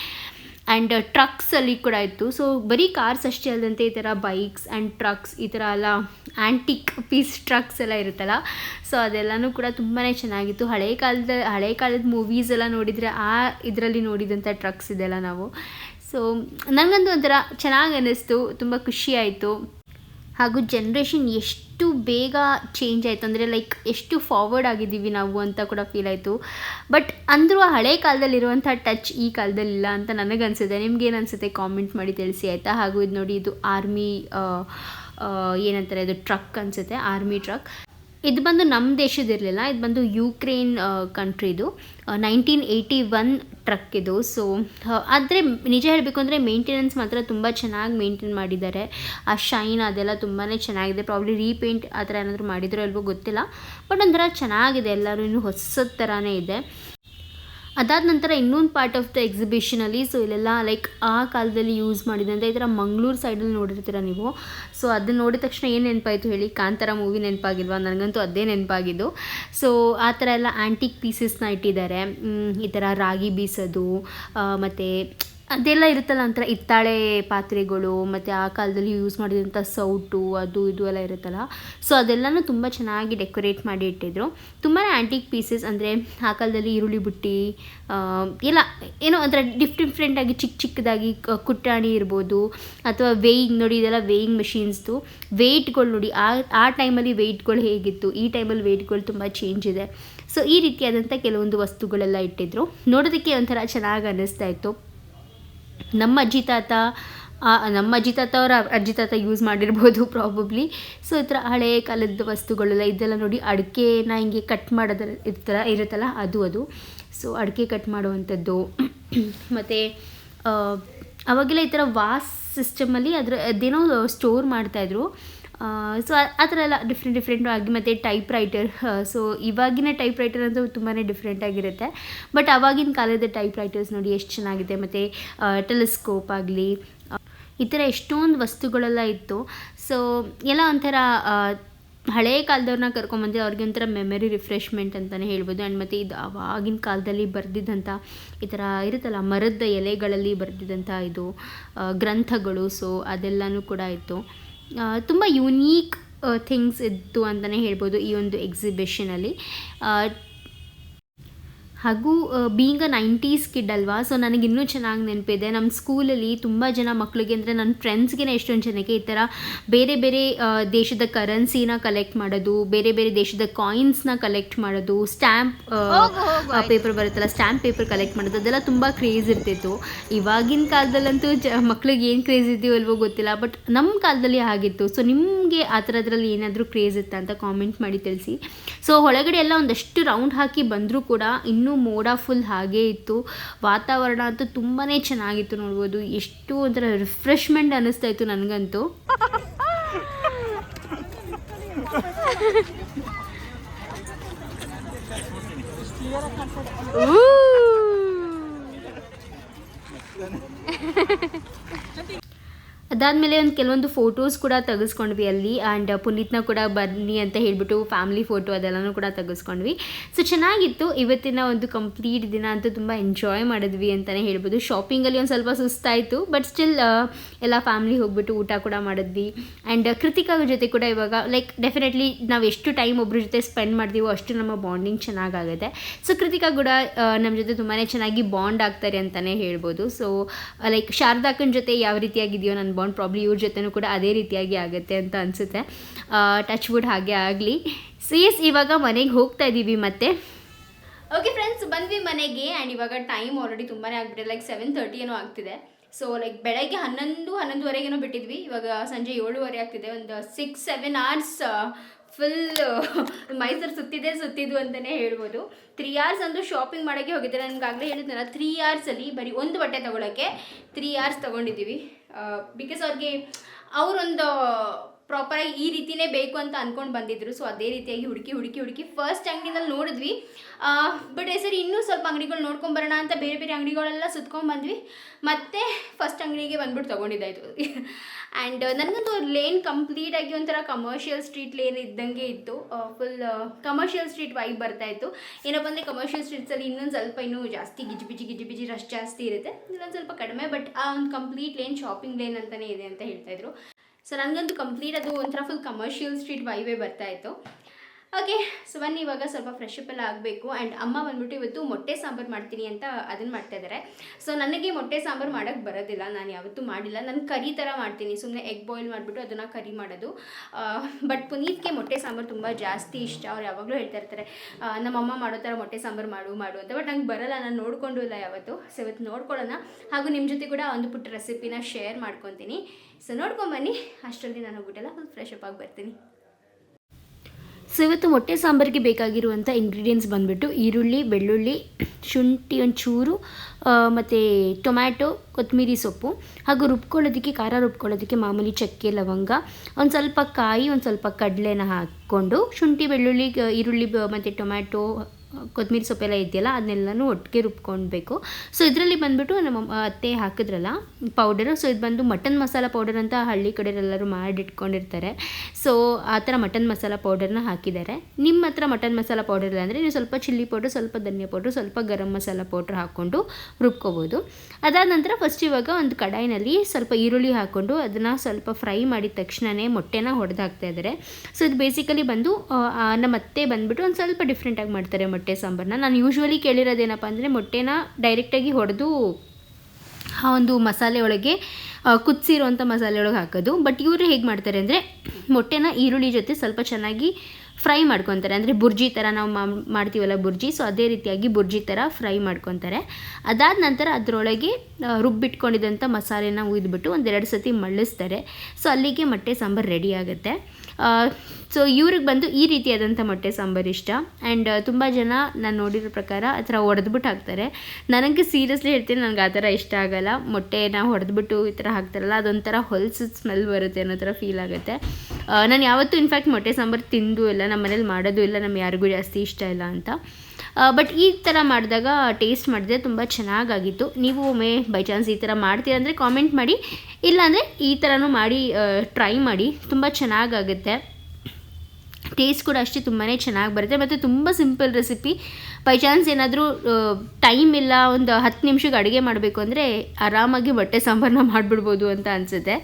ಆ್ಯಂಡ್ ಟ್ರಕ್ಸಲ್ಲಿ ಕೂಡ ಇತ್ತು. ಸೊ ಬರೀ ಕಾರ್ಸ್ ಅಷ್ಟೇ ಅಲ್ಲದಂತೆ ಈ ಥರ ಬೈಕ್ಸ್ ಆ್ಯಂಡ್ ಟ್ರಕ್ಸ್ ಈ ಥರ ಎಲ್ಲ ಆ್ಯಂಟಿಕ್ ಪೀಸ್ ಟ್ರಕ್ಸ್ ಎಲ್ಲ ಇರುತ್ತಲ್ಲ. ಸೊ ಅದೆಲ್ಲನೂ ಕೂಡ ತುಂಬಾ ಚೆನ್ನಾಗಿತ್ತು. ಹಳೆ ಕಾಲದ ಹಳೆ ಕಾಲದ ಮೂವೀಸ್ ಎಲ್ಲ ನೋಡಿದರೆ ಆ ಇದರಲ್ಲಿ ನೋಡಿದಂಥ ಟ್ರಕ್ಸ್ ಇದೆಲ್ಲ ನಾವು. ಸೊ ನನಗಂತೂ ಒಂಥರ ಚೆನ್ನಾಗಿ ಅನ್ನಿಸ್ತು ತುಂಬ ಖುಷಿಯಾಯಿತು ಹಾಗೂ ಜನ್ರೇಷನ್ ಎಷ್ಟು ಬೇಗ ಚೇಂಜ್ ಆಯಿತು? ಅಂದರೆ ಲೈಕ್ ಎಷ್ಟು ಫಾರ್ವರ್ಡ್ ಆಗಿದ್ದೀವಿ ನಾವು ಅಂತ ಕೂಡ ಫೀಲ್ ಆಯಿತು. ಬಟ್ ಅಂದರೂ ಆ ಹಳೆ ಕಾಲದಲ್ಲಿರುವಂಥ ಟಚ್ ಈ ಕಾಲದಲ್ಲಿಲ್ಲ ಅಂತ ನನಗನ್ಸುತ್ತೆ. ನಿಮ್ಗೇನು ಅನಿಸುತ್ತೆ ಕಾಮೆಂಟ್ ಮಾಡಿ ತಿಳಿಸಿ, ಆಯಿತಾ? ಹಾಗೂ ಇದು ನೋಡಿ ಇದು ಆರ್ಮಿ ಏನಂತಾರೆ ಇದು ಟ್ರಕ್ ಅನಿಸುತ್ತೆ ಆರ್ಮಿ ಟ್ರಕ್ ಇದು ಬಂದು ನಮ್ಮ ದೇಶದಿರಲಿಲ್ಲ ಇದು ಬಂದು ಯುಕ್ರೇನ್ ಕಂಟ್ರಿದು ನೈನ್ಟೀನ್ ಏಯ್ಟಿ ಒನ್ ಟ್ರಕ್ ಇದು. ಸೊ ಆದರೆ ನಿಜ ಹೇಳಬೇಕು ಅಂದರೆ ಮೇಂಟೆನೆನ್ಸ್ ಮಾತ್ರ ತುಂಬ ಚೆನ್ನಾಗಿ ಮೇಂಟೈನ್ ಮಾಡಿದ್ದಾರೆ. ಆ ಶೈನ್ ಅದೆಲ್ಲ ತುಂಬಾ ಚೆನ್ನಾಗಿದೆ. ಪ್ರಾಬ್ಲಿ ರೀಪೇಂಟ್ ಆ ಥರ ಏನಾದರೂ ಮಾಡಿದ್ರು ಅಲ್ವೋ ಗೊತ್ತಿಲ್ಲ. ಬಟ್ ಒಂಥರ ಚೆನ್ನಾಗಿದೆ. ಎಲ್ಲರೂ ಇನ್ನು ಹೊಸದ ಥರನೇ ಇದೆ. ಅದಾದ ನಂತರ ಇನ್ನೊಂದು ಪಾರ್ಟ್ ಆಫ್ ದ ಎಕ್ಸಿಬಿಷನಲ್ಲಿ ಸೊ ಇಲ್ಲೆಲ್ಲ ಲೈಕ್ ಆ ಕಾಲದಲ್ಲಿ ಯೂಸ್ ಮಾಡಿದಂಥ ಈ ಥರ ಮಂಗಳೂರು ಸೈಡಲ್ಲಿ ನೋಡಿರ್ತೀರ ನೀವು? ಸೊ ಅದನ್ನ ನೋಡಿದ ತಕ್ಷಣ ಏನು ನೆನಪಾಯಿತು ಹೇಳಿ? ಕಾಂತಾರ ಮೂವಿ ನೆನಪಾಗಿಲ್ವಾ? ನನಗಂತೂ ಅದೇ ನೆನಪಾಗಿದ್ದು. ಸೊ ಆ ಥರ ಎಲ್ಲ ಆ್ಯಂಟಿಕ್ ಪೀಸಸ್ನ ಇಟ್ಟಿದ್ದಾರೆ. ಈ ಥರ ರಾಗಿ ಬೀಸೋದು ಮತ್ತು ಅದೆಲ್ಲ ಇರುತ್ತಲ್ಲ ಒಂಥರ ಹಿತ್ತಾಳೆ ಪಾತ್ರೆಗಳು ಮತ್ತು ಆ ಕಾಲದಲ್ಲಿ ಯೂಸ್ ಮಾಡಿದಂಥ ಸೌಟು, ಅದು ಇದು ಎಲ್ಲ ಇರುತ್ತಲ್ಲ. ಸೊ ಅದೆಲ್ಲನೂ ತುಂಬ ಚೆನ್ನಾಗಿ ಡೆಕೋರೇಟ್ ಮಾಡಿ ಇಟ್ಟಿದ್ರು. ತುಂಬಾ ಆ್ಯಂಟಿಕ್ ಪೀಸಸ್ ಅಂದರೆ ಆ ಕಾಲದಲ್ಲಿ ಈರುಳ್ಳಿ ಬುಟ್ಟಿ ಎಲ್ಲ ಏನೋ ಒಂಥರ ಡಿಫ್ ಡಿಫ್ರೆಂಟಾಗಿ ಚಿಕ್ಕ ಚಿಕ್ಕದಾಗಿ ಕುಟ್ಟಾಣಿ ಇರ್ಬೋದು, ಅಥವಾ ವೇಯಿಂಗ್ ನೋಡಿ ಇದೆಲ್ಲ ವೇಯಿಂಗ್ ಮೆಷಿನ್ಸ್ದು ವೆಯ್ಟ್ಗಳು ನೋಡಿ, ಆ ಆ ಟೈಮಲ್ಲಿ ವೆಯ್ಟ್ಗಳು ಹೇಗಿತ್ತು, ಈ ಟೈಮಲ್ಲಿ ವೆಯ್ಟ್ಗಳು ತುಂಬ ಚೇಂಜ್ ಇದೆ. ಸೊ ಈ ರೀತಿಯಾದಂಥ ಕೆಲವೊಂದು ವಸ್ತುಗಳೆಲ್ಲ ಇಟ್ಟಿದ್ರು. ನೋಡೋದಕ್ಕೆ ಒಂಥರ ಚೆನ್ನಾಗಿ ಅನ್ನಿಸ್ತಾ ಇತ್ತು. ನಮ್ಮ ಅಜ್ಜಿ ತಾತ ನಮ್ಮ ಅಜ್ಜಿ ತಾತ ಅವರ ಅಜ್ಜಿ ತಾತ ಯೂಸ್ ಮಾಡಿರ್ಬೋದು ಪ್ರಾಬಬ್ಲಿ ಸೊ ಈ ಥರ ಹಳೆ ಕಾಲದ ವಸ್ತುಗಳೆಲ್ಲ ಇದೆಲ್ಲ ನೋಡಿ ಅಡಿಕೆನ ಹಿಂಗೆ ಕಟ್ ಮಾಡೋದ್ರ ಇರ್ತಾರ ಇರುತ್ತಲ್ಲ, ಅದು ಅದು. ಸೊ ಅಡಿಕೆ ಕಟ್ ಮಾಡುವಂಥದ್ದು. ಮತ್ತು ಅವಾಗೆಲ್ಲ ಈ ಥರ ವಾಸ್ ಸಿಸ್ಟಮಲ್ಲಿ ಅದರ, ಅದೇನೋ ಸ್ಟೋರ್ ಮಾಡ್ತಾಯಿದ್ರು ಸೊ ಆ ಥರ ಎಲ್ಲ ಡಿಫ್ರೆಂಟ್ ಡಿಫ್ರೆಂಟ್ ಆಗಿ ಮತ್ತು ಟೈಪ್ ರೈಟರ್ ಸೊ ಇವಾಗಿನ ಟೈಪ್ ರೈಟರ್ ಅಂತೂ ತುಂಬಾ ಡಿಫ್ರೆಂಟ್ ಆಗಿರುತ್ತೆ. ಬಟ್ ಆವಾಗಿನ ಕಾಲದ ಟೈಪ್ ರೈಟರ್ಸ್ ನೋಡಿ ಎಷ್ಟು ಚೆನ್ನಾಗಿದೆ. ಮತ್ತು ಟೆಲಿಸ್ಕೋಪ್ ಆಗಲಿ ಈ ಥರ ಎಷ್ಟೊಂದು ವಸ್ತುಗಳೆಲ್ಲ ಇತ್ತು. ಸೊ ಎಲ್ಲ ಒಂಥರ ಹಳೆಯ ಕಾಲದವ್ರನ್ನ ಕರ್ಕೊಂಬಂದು ಅವ್ರಿಗೆ ಒಂಥರ ಮೆಮರಿ ರಿಫ್ರೆಶ್ಮೆಂಟ್ ಅಂತಲೇ ಹೇಳ್ಬೋದು. ಆ್ಯಂಡ್ ಮತ್ತು ಇದು ಆವಾಗಿನ ಕಾಲದಲ್ಲಿ ಬರೆದಿದ್ದಂಥ ಈ ಥರ ಇರುತ್ತಲ್ಲ, ಮರದ ಎಲೆಗಳಲ್ಲಿ ಬರೆದಿದ್ದಂಥ ಇದು ಗ್ರಂಥಗಳು ಸೊ ಅದೆಲ್ಲನೂ ಕೂಡ ಇತ್ತು. ತುಂಬ ಯುನೀಕ್ ಥಿಂಗ್ಸ್ ಇತ್ತು ಅಂತಲೇ ಹೇಳ್ಬೋದು ಈ ಒಂದು ಎಕ್ಸಿಬಿಷನಲ್ಲಿ ಹಾಗೂ ಬೀಯಿಂಗ್ ಅ ನೈಂಟೀಸ್ ಕಿಡ್ ಅಲ್ವಾ? ಸೊ ನನಗೆ ಇನ್ನೂ ಚೆನ್ನಾಗಿ ನೆನಪಿದೆ. ನಮ್ಮ ಸ್ಕೂಲಲ್ಲಿ ತುಂಬ ಜನ ಮಕ್ಕಳಿಗೆ ಅಂದರೆ ನನ್ನ ಫ್ರೆಂಡ್ಸ್ಗೆ ಎಷ್ಟೊಂದು ಜನಕ್ಕೆ ಈ ಥರ ಬೇರೆ ಬೇರೆ ದೇಶದ ಕರೆನ್ಸಿನ ಕಲೆಕ್ಟ್ ಮಾಡೋದು ಬೇರೆ ಬೇರೆ ದೇಶದ ಕಾಯಿನ್ಸ್ನ ಕಲೆಕ್ಟ್ ಮಾಡೋದು ಸ್ಟ್ಯಾಂಪ್ ಪೇಪರ್ ಬರುತ್ತಲ್ಲ ಸ್ಟ್ಯಾಂಪ್ ಪೇಪರ್ ಕಲೆಕ್ಟ್ ಮಾಡೋದು ಅದೆಲ್ಲ ತುಂಬ ಕ್ರೇಜ್ ಇರ್ತಿತ್ತು. ಇವಾಗಿನ ಕಾಲದಲ್ಲಂತೂ ಜ ಮಕ್ಳಿಗೆ ಏನು ಕ್ರೇಜ್ ಇದೆಯೋ ಅಲ್ವೋ ಗೊತ್ತಿಲ್ಲ ಬಟ್ ನಮ್ಮ ಕಾಲದಲ್ಲಿ ಆಗಿತ್ತು ಸೊ ನಿಮಗೆ ಆ ಥರದ್ರಲ್ಲಿ ಏನಾದರೂ ಕ್ರೇಜ್ ಇತ್ತ ಅಂತ ಕಾಮೆಂಟ್ ಮಾಡಿ ತಿಳಿಸಿ. ಸೊ ಒಳಗಡೆ ಎಲ್ಲ ಒಂದಷ್ಟು ರೌಂಡ್ ಹಾಕಿ ಬಂದರೂ ಕೂಡ ಇನ್ನೂ ಮೋಡ ಫುಲ್ ಹಾಗೇ ಇತ್ತು. ವಾತಾವರಣ ಅಂತೂ ತುಂಬಾ ಚೆನ್ನಾಗಿತ್ತು ನೋಡ್ಬೋದು. ಎಷ್ಟು ಒಂಥರ ರಿಫ್ರೆಶ್ಮೆಂಟ್ ಅನ್ನಿಸ್ತಾ ಇತ್ತು ನನಗಂತೂ. ಅದಾದಮೇಲೆ ಒಂದು ಕೆಲವೊಂದು ಫೋಟೋಸ್ ಕೂಡ ತೆಗೆಸ್ಕೊಂಡ್ವಿ ಅಲ್ಲಿ ಆ್ಯಂಡ್ ಪುನೀತ್ನ ಕೂಡ ಬನ್ನಿ ಅಂತ ಹೇಳಿಬಿಟ್ಟು ಫ್ಯಾಮಿಲಿ ಫೋಟೋ ಅದೆಲ್ಲನೂ ಕೂಡ ತೆಗೆಸ್ಕೊಂಡ್ವಿ. ಸೊ ಚೆನ್ನಾಗಿತ್ತು. ಇವತ್ತಿನ ಒಂದು ಕಂಪ್ಲೀಟ್ ದಿನ ಅಂತೂ ತುಂಬ ಎಂಜಾಯ್ ಮಾಡಿದ್ವಿ ಅಂತಲೇ ಹೇಳ್ಬೋದು. ಶಾಪಿಂಗಲ್ಲಿ ಒಂದು ಸ್ವಲ್ಪ ಸುಸ್ತಾಯಿತು ಬಟ್ ಸ್ಟಿಲ್ ಎಲ್ಲ ಫ್ಯಾಮ್ಲಿ ಹೋಗ್ಬಿಟ್ಟು ಊಟ ಕೂಡ ಮಾಡಿದ್ವಿ. ಆ್ಯಂಡ್ ಕೃತಿಕಾ ಜೊತೆ ಕೂಡ ಇವಾಗ ಲೈಕ್ ಡೆಫಿನೆಟ್ಲಿ ನಾವು ಎಷ್ಟು ಟೈಮ್ ಒಬ್ಬರ ಜೊತೆ ಸ್ಪೆಂಡ್ ಮಾಡ್ತೀವೋ ಅಷ್ಟು ನಮ್ಮ ಬಾಂಡಿಂಗ್ ಚೆನ್ನಾಗಾಗುತ್ತೆ. ಸೊ ಕೃತಿಕಾ ಕೂಡ ನಮ್ಮ ಜೊತೆ ತುಂಬಾ ಚೆನ್ನಾಗಿ ಬಾಂಡ್ ಆಗ್ತಾರೆ ಅಂತಲೇ ಹೇಳ್ಬೋದು. ಸೊ ಲೈಕ್ ಶಾರದಾಕನ ಜೊತೆ ಯಾವ ರೀತಿಯಾಗಿದೆಯೋ ನನ್ನ ಬಾಂಡ್ ಪ್ರಾಬ್ಲಿ ಇವ್ರ ಜೊತೆನೂ ಕೂಡ ಅದೇ ರೀತಿಯಾಗಿ ಆಗುತ್ತೆ ಅಂತ ಅನಿಸುತ್ತೆ. ಟಚ್ ವುಡ್ ಹಾಗೆ ಆಗಲಿ. ಸಿ ಎಸ್ ಇವಾಗ ಮನೆಗೆ ಹೋಗ್ತಾ ಇದ್ದೀವಿ ಮತ್ತೆ? ಓಕೆ ಫ್ರೆಂಡ್ಸ್ ಬಂದ್ವಿ ಮನೆಗೆ ಆ್ಯಂಡ್ ಇವಾಗ ಟೈಮ್ ಆಲ್ರೆಡಿ ತುಂಬಾ ಆಗಿಬಿಟ್ಟಿದೆ. ಲೈಕ್ ಸೆವೆನ್ ತರ್ಟಿ ಏನೋ ಆಗ್ತಿದೆ. ಸೊ ಲೈಕ್ ಬೆಳಗ್ಗೆ ಹನ್ನೊಂದು, ಹನ್ನೊಂದುವರೆಗೇನೋ ಬಿಟ್ಟಿದ್ವಿ. ಇವಾಗ ಸಂಜೆ ಏಳುವರೆ ಆಗ್ತಿದೆ. ಒಂದು six seven hours full Mysuru ಸುತ್ತಿದೆ ಸುತ್ತಿದ್ದು ಅಂತಲೇ ಹೇಳ್ಬೋದು. ತ್ರೀ ಅವರ್ಸ್ ಅಂದರೂ ಶಾಪಿಂಗ್ ಮಾಡೋಕ್ಕೆ ಹೋಗಿದ್ದೆ ನನಗಾಗಲೇ ಹೇಳಿದ್ನಲ್ಲ ತ್ರೀ ಅವರ್ಸಲ್ಲಿ ಬರೀ ಒಂದು ಬಟ್ಟೆ ತೊಗೊಳಕ್ಕೆ ತ್ರೀ ಅವರ್ಸ್ ತೊಗೊಂಡಿದ್ದೀವಿ. ಬಿಕಾಸ್ ಅವ್ರಿಗೆ ಅವರೊಂದು ಪ್ರಾಪರಾಗಿ ಈ ರೀತಿನೇ ಬೇಕು ಅಂತ ಅಂದ್ಕೊಂಡು ಬಂದಿದ್ರು. ಸೊ ಅದೇ ರೀತಿಯಾಗಿ ಹುಡುಕಿ ಹುಡುಕಿ ಹುಡುಕಿ ಫಸ್ಟ್ ಅಂಗಡಿನಲ್ಲಿ ನೋಡಿದ್ವಿ. ಬಟ್ ಸರಿ, ಇನ್ನೂ ಸ್ವಲ್ಪ ಅಂಗಡಿಗಳು ನೋಡ್ಕೊಂಬರೋಣ ಅಂತ ಬೇರೆ ಬೇರೆ ಅಂಗಡಿಗಳೆಲ್ಲ ಸುತ್ಕೊಂಡು ಬಂದ್ವಿ. ಮತ್ತೆ ಫಸ್ಟ್ ಅಂಗಡಿಗೆ ಬಂದ್ಬಿಟ್ಟು ತೊಗೊಂಡಿದ್ದಾಯಿತು ಆ್ಯಂಡ್ ನನಗಂತೂ ಲೇನ್ ಕಂಪ್ಲೀಟಾಗಿ ಒಂಥರ ಕಮರ್ಷಿಯಲ್ ಸ್ಟ್ರೀಟ್ ಲೇನ್ ಇದ್ದಂಗೆ ಇತ್ತು. ಫುಲ್ ಕಮರ್ಷಿಯಲ್ ಸ್ಟ್ರೀಟ್ ವೈಬ್ ಬರ್ತಾ ಇತ್ತು. ಏನಪ್ಪ ಅಂದರೆ ಕಮರ್ಷಿಯಲ್ ಸ್ಟ್ರೀಟ್ಸಲ್ಲಿ ಇನ್ನೊಂದು ಸ್ವಲ್ಪ ಇನ್ನೂ ಜಾಸ್ತಿ ಗಿಜಿ ಬಿಜಿ ಗಿಜಿ ಬಿಜಿ ರಶ್ ಜಾಸ್ತಿ ಇರುತ್ತೆ. ಇನ್ನೊಂದು ಸ್ವಲ್ಪ ಕಡಿಮೆ ಬಟ್ ಆ ಒಂದು ಕಂಪ್ಲೀಟ್ ಲೇನ್ ಶಾಪಿಂಗ್ ಲೇನ್ ಅಂತಲೇ ಇದೆ ಅಂತ ಹೇಳ್ತಾಯಿದ್ರು ಸೊ ನನಗಂತೂ ಕಂಪ್ಲೀಟ್ ಅದು ಒಂಥರ ಫುಲ್ ಕಮರ್ಷಿಯಲ್ ಸ್ಟ್ರೀಟ್ ವೈವೇ ಬರ್ತಾ ಇತ್ತು. ಓಕೆ ಸೊ ಬನ್ನಿ, ಇವಾಗ ಸ್ವಲ್ಪ ಫ್ರೆಶ್ ಅಪ್ ಎಲ್ಲ ಆಗಬೇಕು ಆ್ಯಂಡ್ ಅಮ್ಮ ಬಂದ್ಬಿಟ್ಟು ಇವತ್ತು ಮೊಟ್ಟೆ ಸಾಂಬಾರು ಮಾಡ್ತೀನಿ ಅಂತ ಅದನ್ನು ಮಾಡ್ತಾ ಇದ್ದಾರೆ ಸೊ ನನಗೆ ಮೊಟ್ಟೆ ಸಾಂಬಾರು ಮಾಡೋಕ್ಕೆ ಬರೋದಿಲ್ಲ, ನಾನು ಯಾವತ್ತೂ ಮಾಡಿಲ್ಲ. ನಾನು ಕರಿ ಥರ ಮಾಡ್ತೀನಿ ಸುಮ್ಮನೆ ಎಗ್ ಬಾಯ್ಲ್ ಮಾಡಿಬಿಟ್ಟು ಅದನ್ನು ಕರಿ ಮಾಡೋದು. ಬಟ್ ಪುನೀತ್ಗೆ ಮೊಟ್ಟೆ ಸಾಂಬಾರು ತುಂಬ ಜಾಸ್ತಿ ಇಷ್ಟ. ಅವ್ರು ಯಾವಾಗಲೂ ಹೇಳ್ತಾ ಇರ್ತಾರೆ ನಮ್ಮಅಮ್ಮ ಮಾಡೋ ಥರ ಮೊಟ್ಟೆ ಸಾಂಬಾರು ಮಾಡು ಮಾಡು ಅಂತ. ಬಟ್ ನಂಗೆ ಬರಲ್ಲ, ನಾನು ನೋಡಿಕೊಂಡು ಇಲ್ಲ ಯಾವತ್ತು. ಸೊ ಇವತ್ತು ನೋಡ್ಕೊಳ್ಳೋಣ. ಹಾಗೂ ನಿಮ್ಮ ಜೊತೆ ಕೂಡ ಒಂದು ಪುಟ್ಟ ರೆಸಿಪಿನ ಶೇರ್ ಮಾಡ್ಕೊತೀನಿ. ಸೊ ನೋಡ್ಕೊಂಬನ್ನಿ ಅಷ್ಟರಲ್ಲಿ ನಾನು ಫುಲ್ ಫ್ರೆಶ್ ಅಪ್ ಆಗಿ ಬರ್ತೀನಿ. ಸೊ ಇವತ್ತು ಮೊಟ್ಟೆ ಸಾಂಬಾರಿಗೆ ಬೇಕಾಗಿರುವಂಥ ಇಂಗ್ರೀಡಿಯೆಂಟ್ಸ್ ಬಂದುಬಿಟ್ಟು ಈರುಳ್ಳಿ, ಬೆಳ್ಳುಳ್ಳಿ, ಶುಂಠಿ ಒಂಚೂರು ಮತ್ತು ಟೊಮ್ಯಾಟೊ, ಕೊತ್ತಂಬರಿ ಸೊಪ್ಪು ಹಾಗೂ ರುಬ್ಕೊಳ್ಳೋದಕ್ಕೆ, ಖಾರ ರುಬ್ಕೊಳ್ಳೋದಕ್ಕೆ ಮಾಮೂಲಿ ಚಕ್ಕೆ, ಲವಂಗ, ಒಂದು ಸ್ವಲ್ಪ ಕಾಯಿ, ಒಂದು ಸ್ವಲ್ಪ ಕಡಲೆನ ಹಾಕ್ಕೊಂಡು ಶುಂಠಿ, ಬೆಳ್ಳುಳ್ಳಿ, ಈರುಳ್ಳಿ ಮತ್ತು ಟೊಮ್ಯಾಟೊ ಕೊತ್ತಂಬರಿ ಸೊಪ್ಪೆಲ್ಲ ಇದೆಯಲ್ಲ, ಅದನ್ನೆಲ್ಲನೂ ಒಟ್ಟಿಗೆ ರುಬ್ಕೊಳ್ಬೇಕು ಸೊ ಇದರಲ್ಲಿ ಬಂದುಬಿಟ್ಟು ನಮ್ಮ ಅತ್ತೆ ಹಾಕಿದ್ರಲ್ಲ ಪೌಡರು ಸೊ ಇದು ಬಂದು ಮಟನ್ ಮಸಾಲ ಪೌಡರ್ ಅಂತ ಹಳ್ಳಿ ಕಡೆ ಎಲ್ಲರೂ ಮಾಡಿಟ್ಕೊಂಡಿರ್ತಾರೆ ಸೊ ಆ ಥರ ಮಟನ್ ಮಸಾಲ ಪೌಡರ್ನ ಹಾಕಿದ್ದಾರೆ. ನಿಮ್ಮ ಹತ್ರ ಮಟನ್ ಮಸಾಲ ಪೌಡರ್ ಇಲ್ಲ ಅಂದರೆ ನೀವು ಸ್ವಲ್ಪ ಚಿಲ್ಲಿ ಪೌಡ್ರ್ ಸ್ವಲ್ಪ ಧನಿಯಾ ಪೌಡ್ರ್ ಸ್ವಲ್ಪ ಗರಂ ಮಸಾಲ ಪೌಡ್ರ್ ಹಾಕ್ಕೊಂಡು ರುಬ್ಕೋಬೋದು. ಅದಾದ ನಂತರ ಫಸ್ಟ್ ಇವಾಗ ಒಂದು ಕಡಾಯಿನಲ್ಲಿ ಸ್ವಲ್ಪ ಈರುಳ್ಳಿ ಹಾಕ್ಕೊಂಡು ಅದನ್ನು ಸ್ವಲ್ಪ ಫ್ರೈ ಮಾಡಿದ ತಕ್ಷಣವೇ ಮೊಟ್ಟೆನ ಹೊಡೆದು ಹಾಕ್ತಾ ಇದ್ದಾರೆ. ಸೊ ಇದು ಬೇಸಿಕಲಿ ಬಂದು ನಮ್ಮ ಅತ್ತೆ ಬಂದ್ಬಿಟ್ಟು ಒಂದು ಸ್ವಲ್ಪ ಡಿಫ್ರೆಂಟಾಗಿ ಮಾಡ್ತಾರೆ ಮೊಟ್ಟೆ. ಸಾಂಬಾರನ್ನ ನಾನು ಯೂಶ್ವಲಿ ಕೇಳಿರೋದೇನಪ್ಪ ಅಂದರೆ ಮೊಟ್ಟೆನ ಡೈರೆಕ್ಟಾಗಿ ಹೊಡೆದು ಆ ಒಂದು ಮಸಾಲೆ ಒಳಗೆ ಕುದಿಸಿರುವಂಥ ಮಸಾಲೆ ಒಳಗೆ ಹಾಕೋದು. ಬಟ್ ಇವರು ಹೇಗೆ ಮಾಡ್ತಾರೆ ಅಂದರೆ ಮೊಟ್ಟೆನ ಈರುಳ್ಳಿ ಜೊತೆ ಸ್ವಲ್ಪ ಚೆನ್ನಾಗಿ ಫ್ರೈ ಮಾಡ್ಕೊತಾರೆ. ಅಂದರೆ ಬುರ್ಜಿ ಥರ ನಾವು ಮಾಡ್ತೀವಲ್ಲ ಬುರ್ಜಿ ಸೊ ಅದೇ ರೀತಿಯಾಗಿ ಬುರ್ಜಿ ಥರ ಫ್ರೈ ಮಾಡ್ಕೊತಾರೆ. ಅದಾದ ನಂತರ ಅದರೊಳಗೆ ರುಬ್ಬಿಟ್ಕೊಂಡಿದ್ದಂಥ ಮಸಾಲೆನ ಉಯ್ದುಬಿಟ್ಟು ಒಂದೆರಡು ಸತಿ ಮಳ್ಳಿಸ್ತಾರೆ. ಸೊ ಅಲ್ಲಿಗೆ ಮೊಟ್ಟೆ ಸಾಂಬಾರು ರೆಡಿ ಆಗುತ್ತೆ. ಸೊ ಇವ್ರಿಗೆ ಬಂದು ಈ ರೀತಿಯಾದಂಥ ಮೊಟ್ಟೆ ಸಾಂಬಾರು ಇಷ್ಟ. ಆ್ಯಂಡ್ ತುಂಬ ಜನ ನಾನು ನೋಡಿರೋ ಪ್ರಕಾರ ಆ ಥರ ಹೊಡೆದ್ಬಿಟ್ಟು ಹಾಕ್ತಾರೆ. ನನಗೆ ಸೀರಿಯಸ್ಲಿ ಹೇಳ್ತೀನಿ, ನನಗೆ ಆ ಥರ ಇಷ್ಟ ಆಗಲ್ಲ. ಮೊಟ್ಟೆನ ಹೊಡೆದ್ಬಿಟ್ಟು ಈ ಥರ ಹಾಕ್ತಾರಲ್ಲ, ಅದೊಂಥರ ಹೊಲಸು ಸ್ಮೆಲ್ ಬರುತ್ತೆ ಅನ್ನೋ ಥರ ಫೀಲ್ ಆಗುತ್ತೆ. ನಾನು ಯಾವತ್ತೂ ಇನ್ಫ್ಯಾಕ್ಟ್ ಮೊಟ್ಟೆ ಸಾಂಬಾರು ತಿಂದು ಇಲ್ಲ ನಮ್ಮ ಮನೇಲಿ ಮಾಡೋದು ಇಲ್ಲ ನಮ್ಮ ಯಾರಿಗೂ ಜಾಸ್ತಿ ಇಷ್ಟ ಇಲ್ಲ ಅಂತ. ಬಟ್ ಈ ಥರ ಮಾಡಿದಾಗ ಟೇಸ್ಟ್ ಮಾಡಿದ್ರೆ ತುಂಬ ಚೆನ್ನಾಗಾಗಿತ್ತು. ನೀವು ಒಮ್ಮೆ ಬೈ ಚಾನ್ಸ್ ಈ ಥರ ಮಾಡ್ತೀರಾ ಅಂದರೆ ಕಾಮೆಂಟ್ ಮಾಡಿ. ಇಲ್ಲಾಂದರೆ ಈ ಥರನೂ ಮಾಡಿ ಟ್ರೈ ಮಾಡಿ. ತುಂಬ ಚೆನ್ನಾಗಾಗುತ್ತೆ. ಟೇಸ್ಟ್ ಕೂಡ ಅಷ್ಟೇ ತುಂಬಾ ಚೆನ್ನಾಗಿ ಬರುತ್ತೆ. ಮತ್ತು ತುಂಬ ಸಿಂಪಲ್ ರೆಸಿಪಿ ಬೈ ಚಾನ್ಸ್ ಏನಾದರೂ ಟೈಮ್ ಇಲ್ಲ, ಒಂದು ಹತ್ತು ನಿಮಿಷಕ್ಕೆ ಅಡುಗೆ ಮಾಡಬೇಕು ಅಂದರೆ ಆರಾಮಾಗಿ ಬಟ್ಟೆ ಸಾಂಬಾರನ್ನ ಮಾಡಿಬಿಡ್ಬೋದು ಅಂತ ಅನಿಸುತ್ತೆ.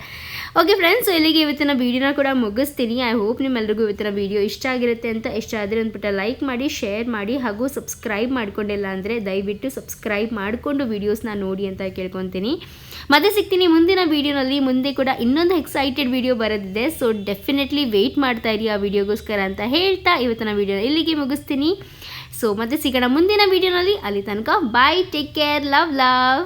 ಓಕೆ ಫ್ರೆಂಡ್ಸ್ ಇಲ್ಲಿಗೆ ಇವತ್ತಿನ ವೀಡಿಯೋನ ಕೂಡ ಮುಗಿಸ್ತೀನಿ. ಐ ಹೋಪ್ ನಿಮ್ಮೆಲ್ರಿಗೂ ಇವತ್ತಿನ ವೀಡಿಯೋ ಇಷ್ಟ ಆಗಿರುತ್ತೆ ಅಂತ ಇಷ್ಟ ಆದರೆ ಒಂದು ಪುಟ್ಟ ಲೈಕ್ ಮಾಡಿ ಶೇರ್ ಮಾಡಿ ಹಾಗೂ ಸಬ್ಸ್ಕ್ರೈಬ್ ಮಾಡ್ಕೊಂಡಿಲ್ಲ ಅಂದರೆ ದಯವಿಟ್ಟು ಸಬ್ಸ್ಕ್ರೈಬ್ ಮಾಡಿಕೊಂಡು ವೀಡಿಯೋಸ್ನ ನೋಡಿ ಅಂತ ಕೇಳ್ಕೊತೀನಿ. ಮತ್ತೆ ಸಿಗ್ತೀನಿ ಮುಂದಿನ ವೀಡಿಯೋನಲ್ಲಿ ಮುಂದೆ ಕೂಡ ಇನ್ನೊಂದು ಎಕ್ಸೈಟೆಡ್ ವೀಡಿಯೋ ಬರೋದಿದೆ. ಸೊ ಡೆಫಿನೆಟ್ಲಿ ವೆಯ್ಟ್ ಮಾಡ್ತಾ ಇರಿ ಆ ವೀಡಿಯೋಗೋಸ್ಕರ ಅಂತ ಹೇಳ್ತಾ ಇವತ್ತಿನ ವಿಡಿಯೋ ಇಲ್ಲಿಗೆ ಮುಗಿಸ್ತೀನಿ. ಸೊ ಮತ್ತೆ ಸಿಗೋಣ ಮುಂದಿನ ವೀಡಿಯೋನಲ್ಲಿ ಅಲ್ಲಿ ತನಕ bye take care love love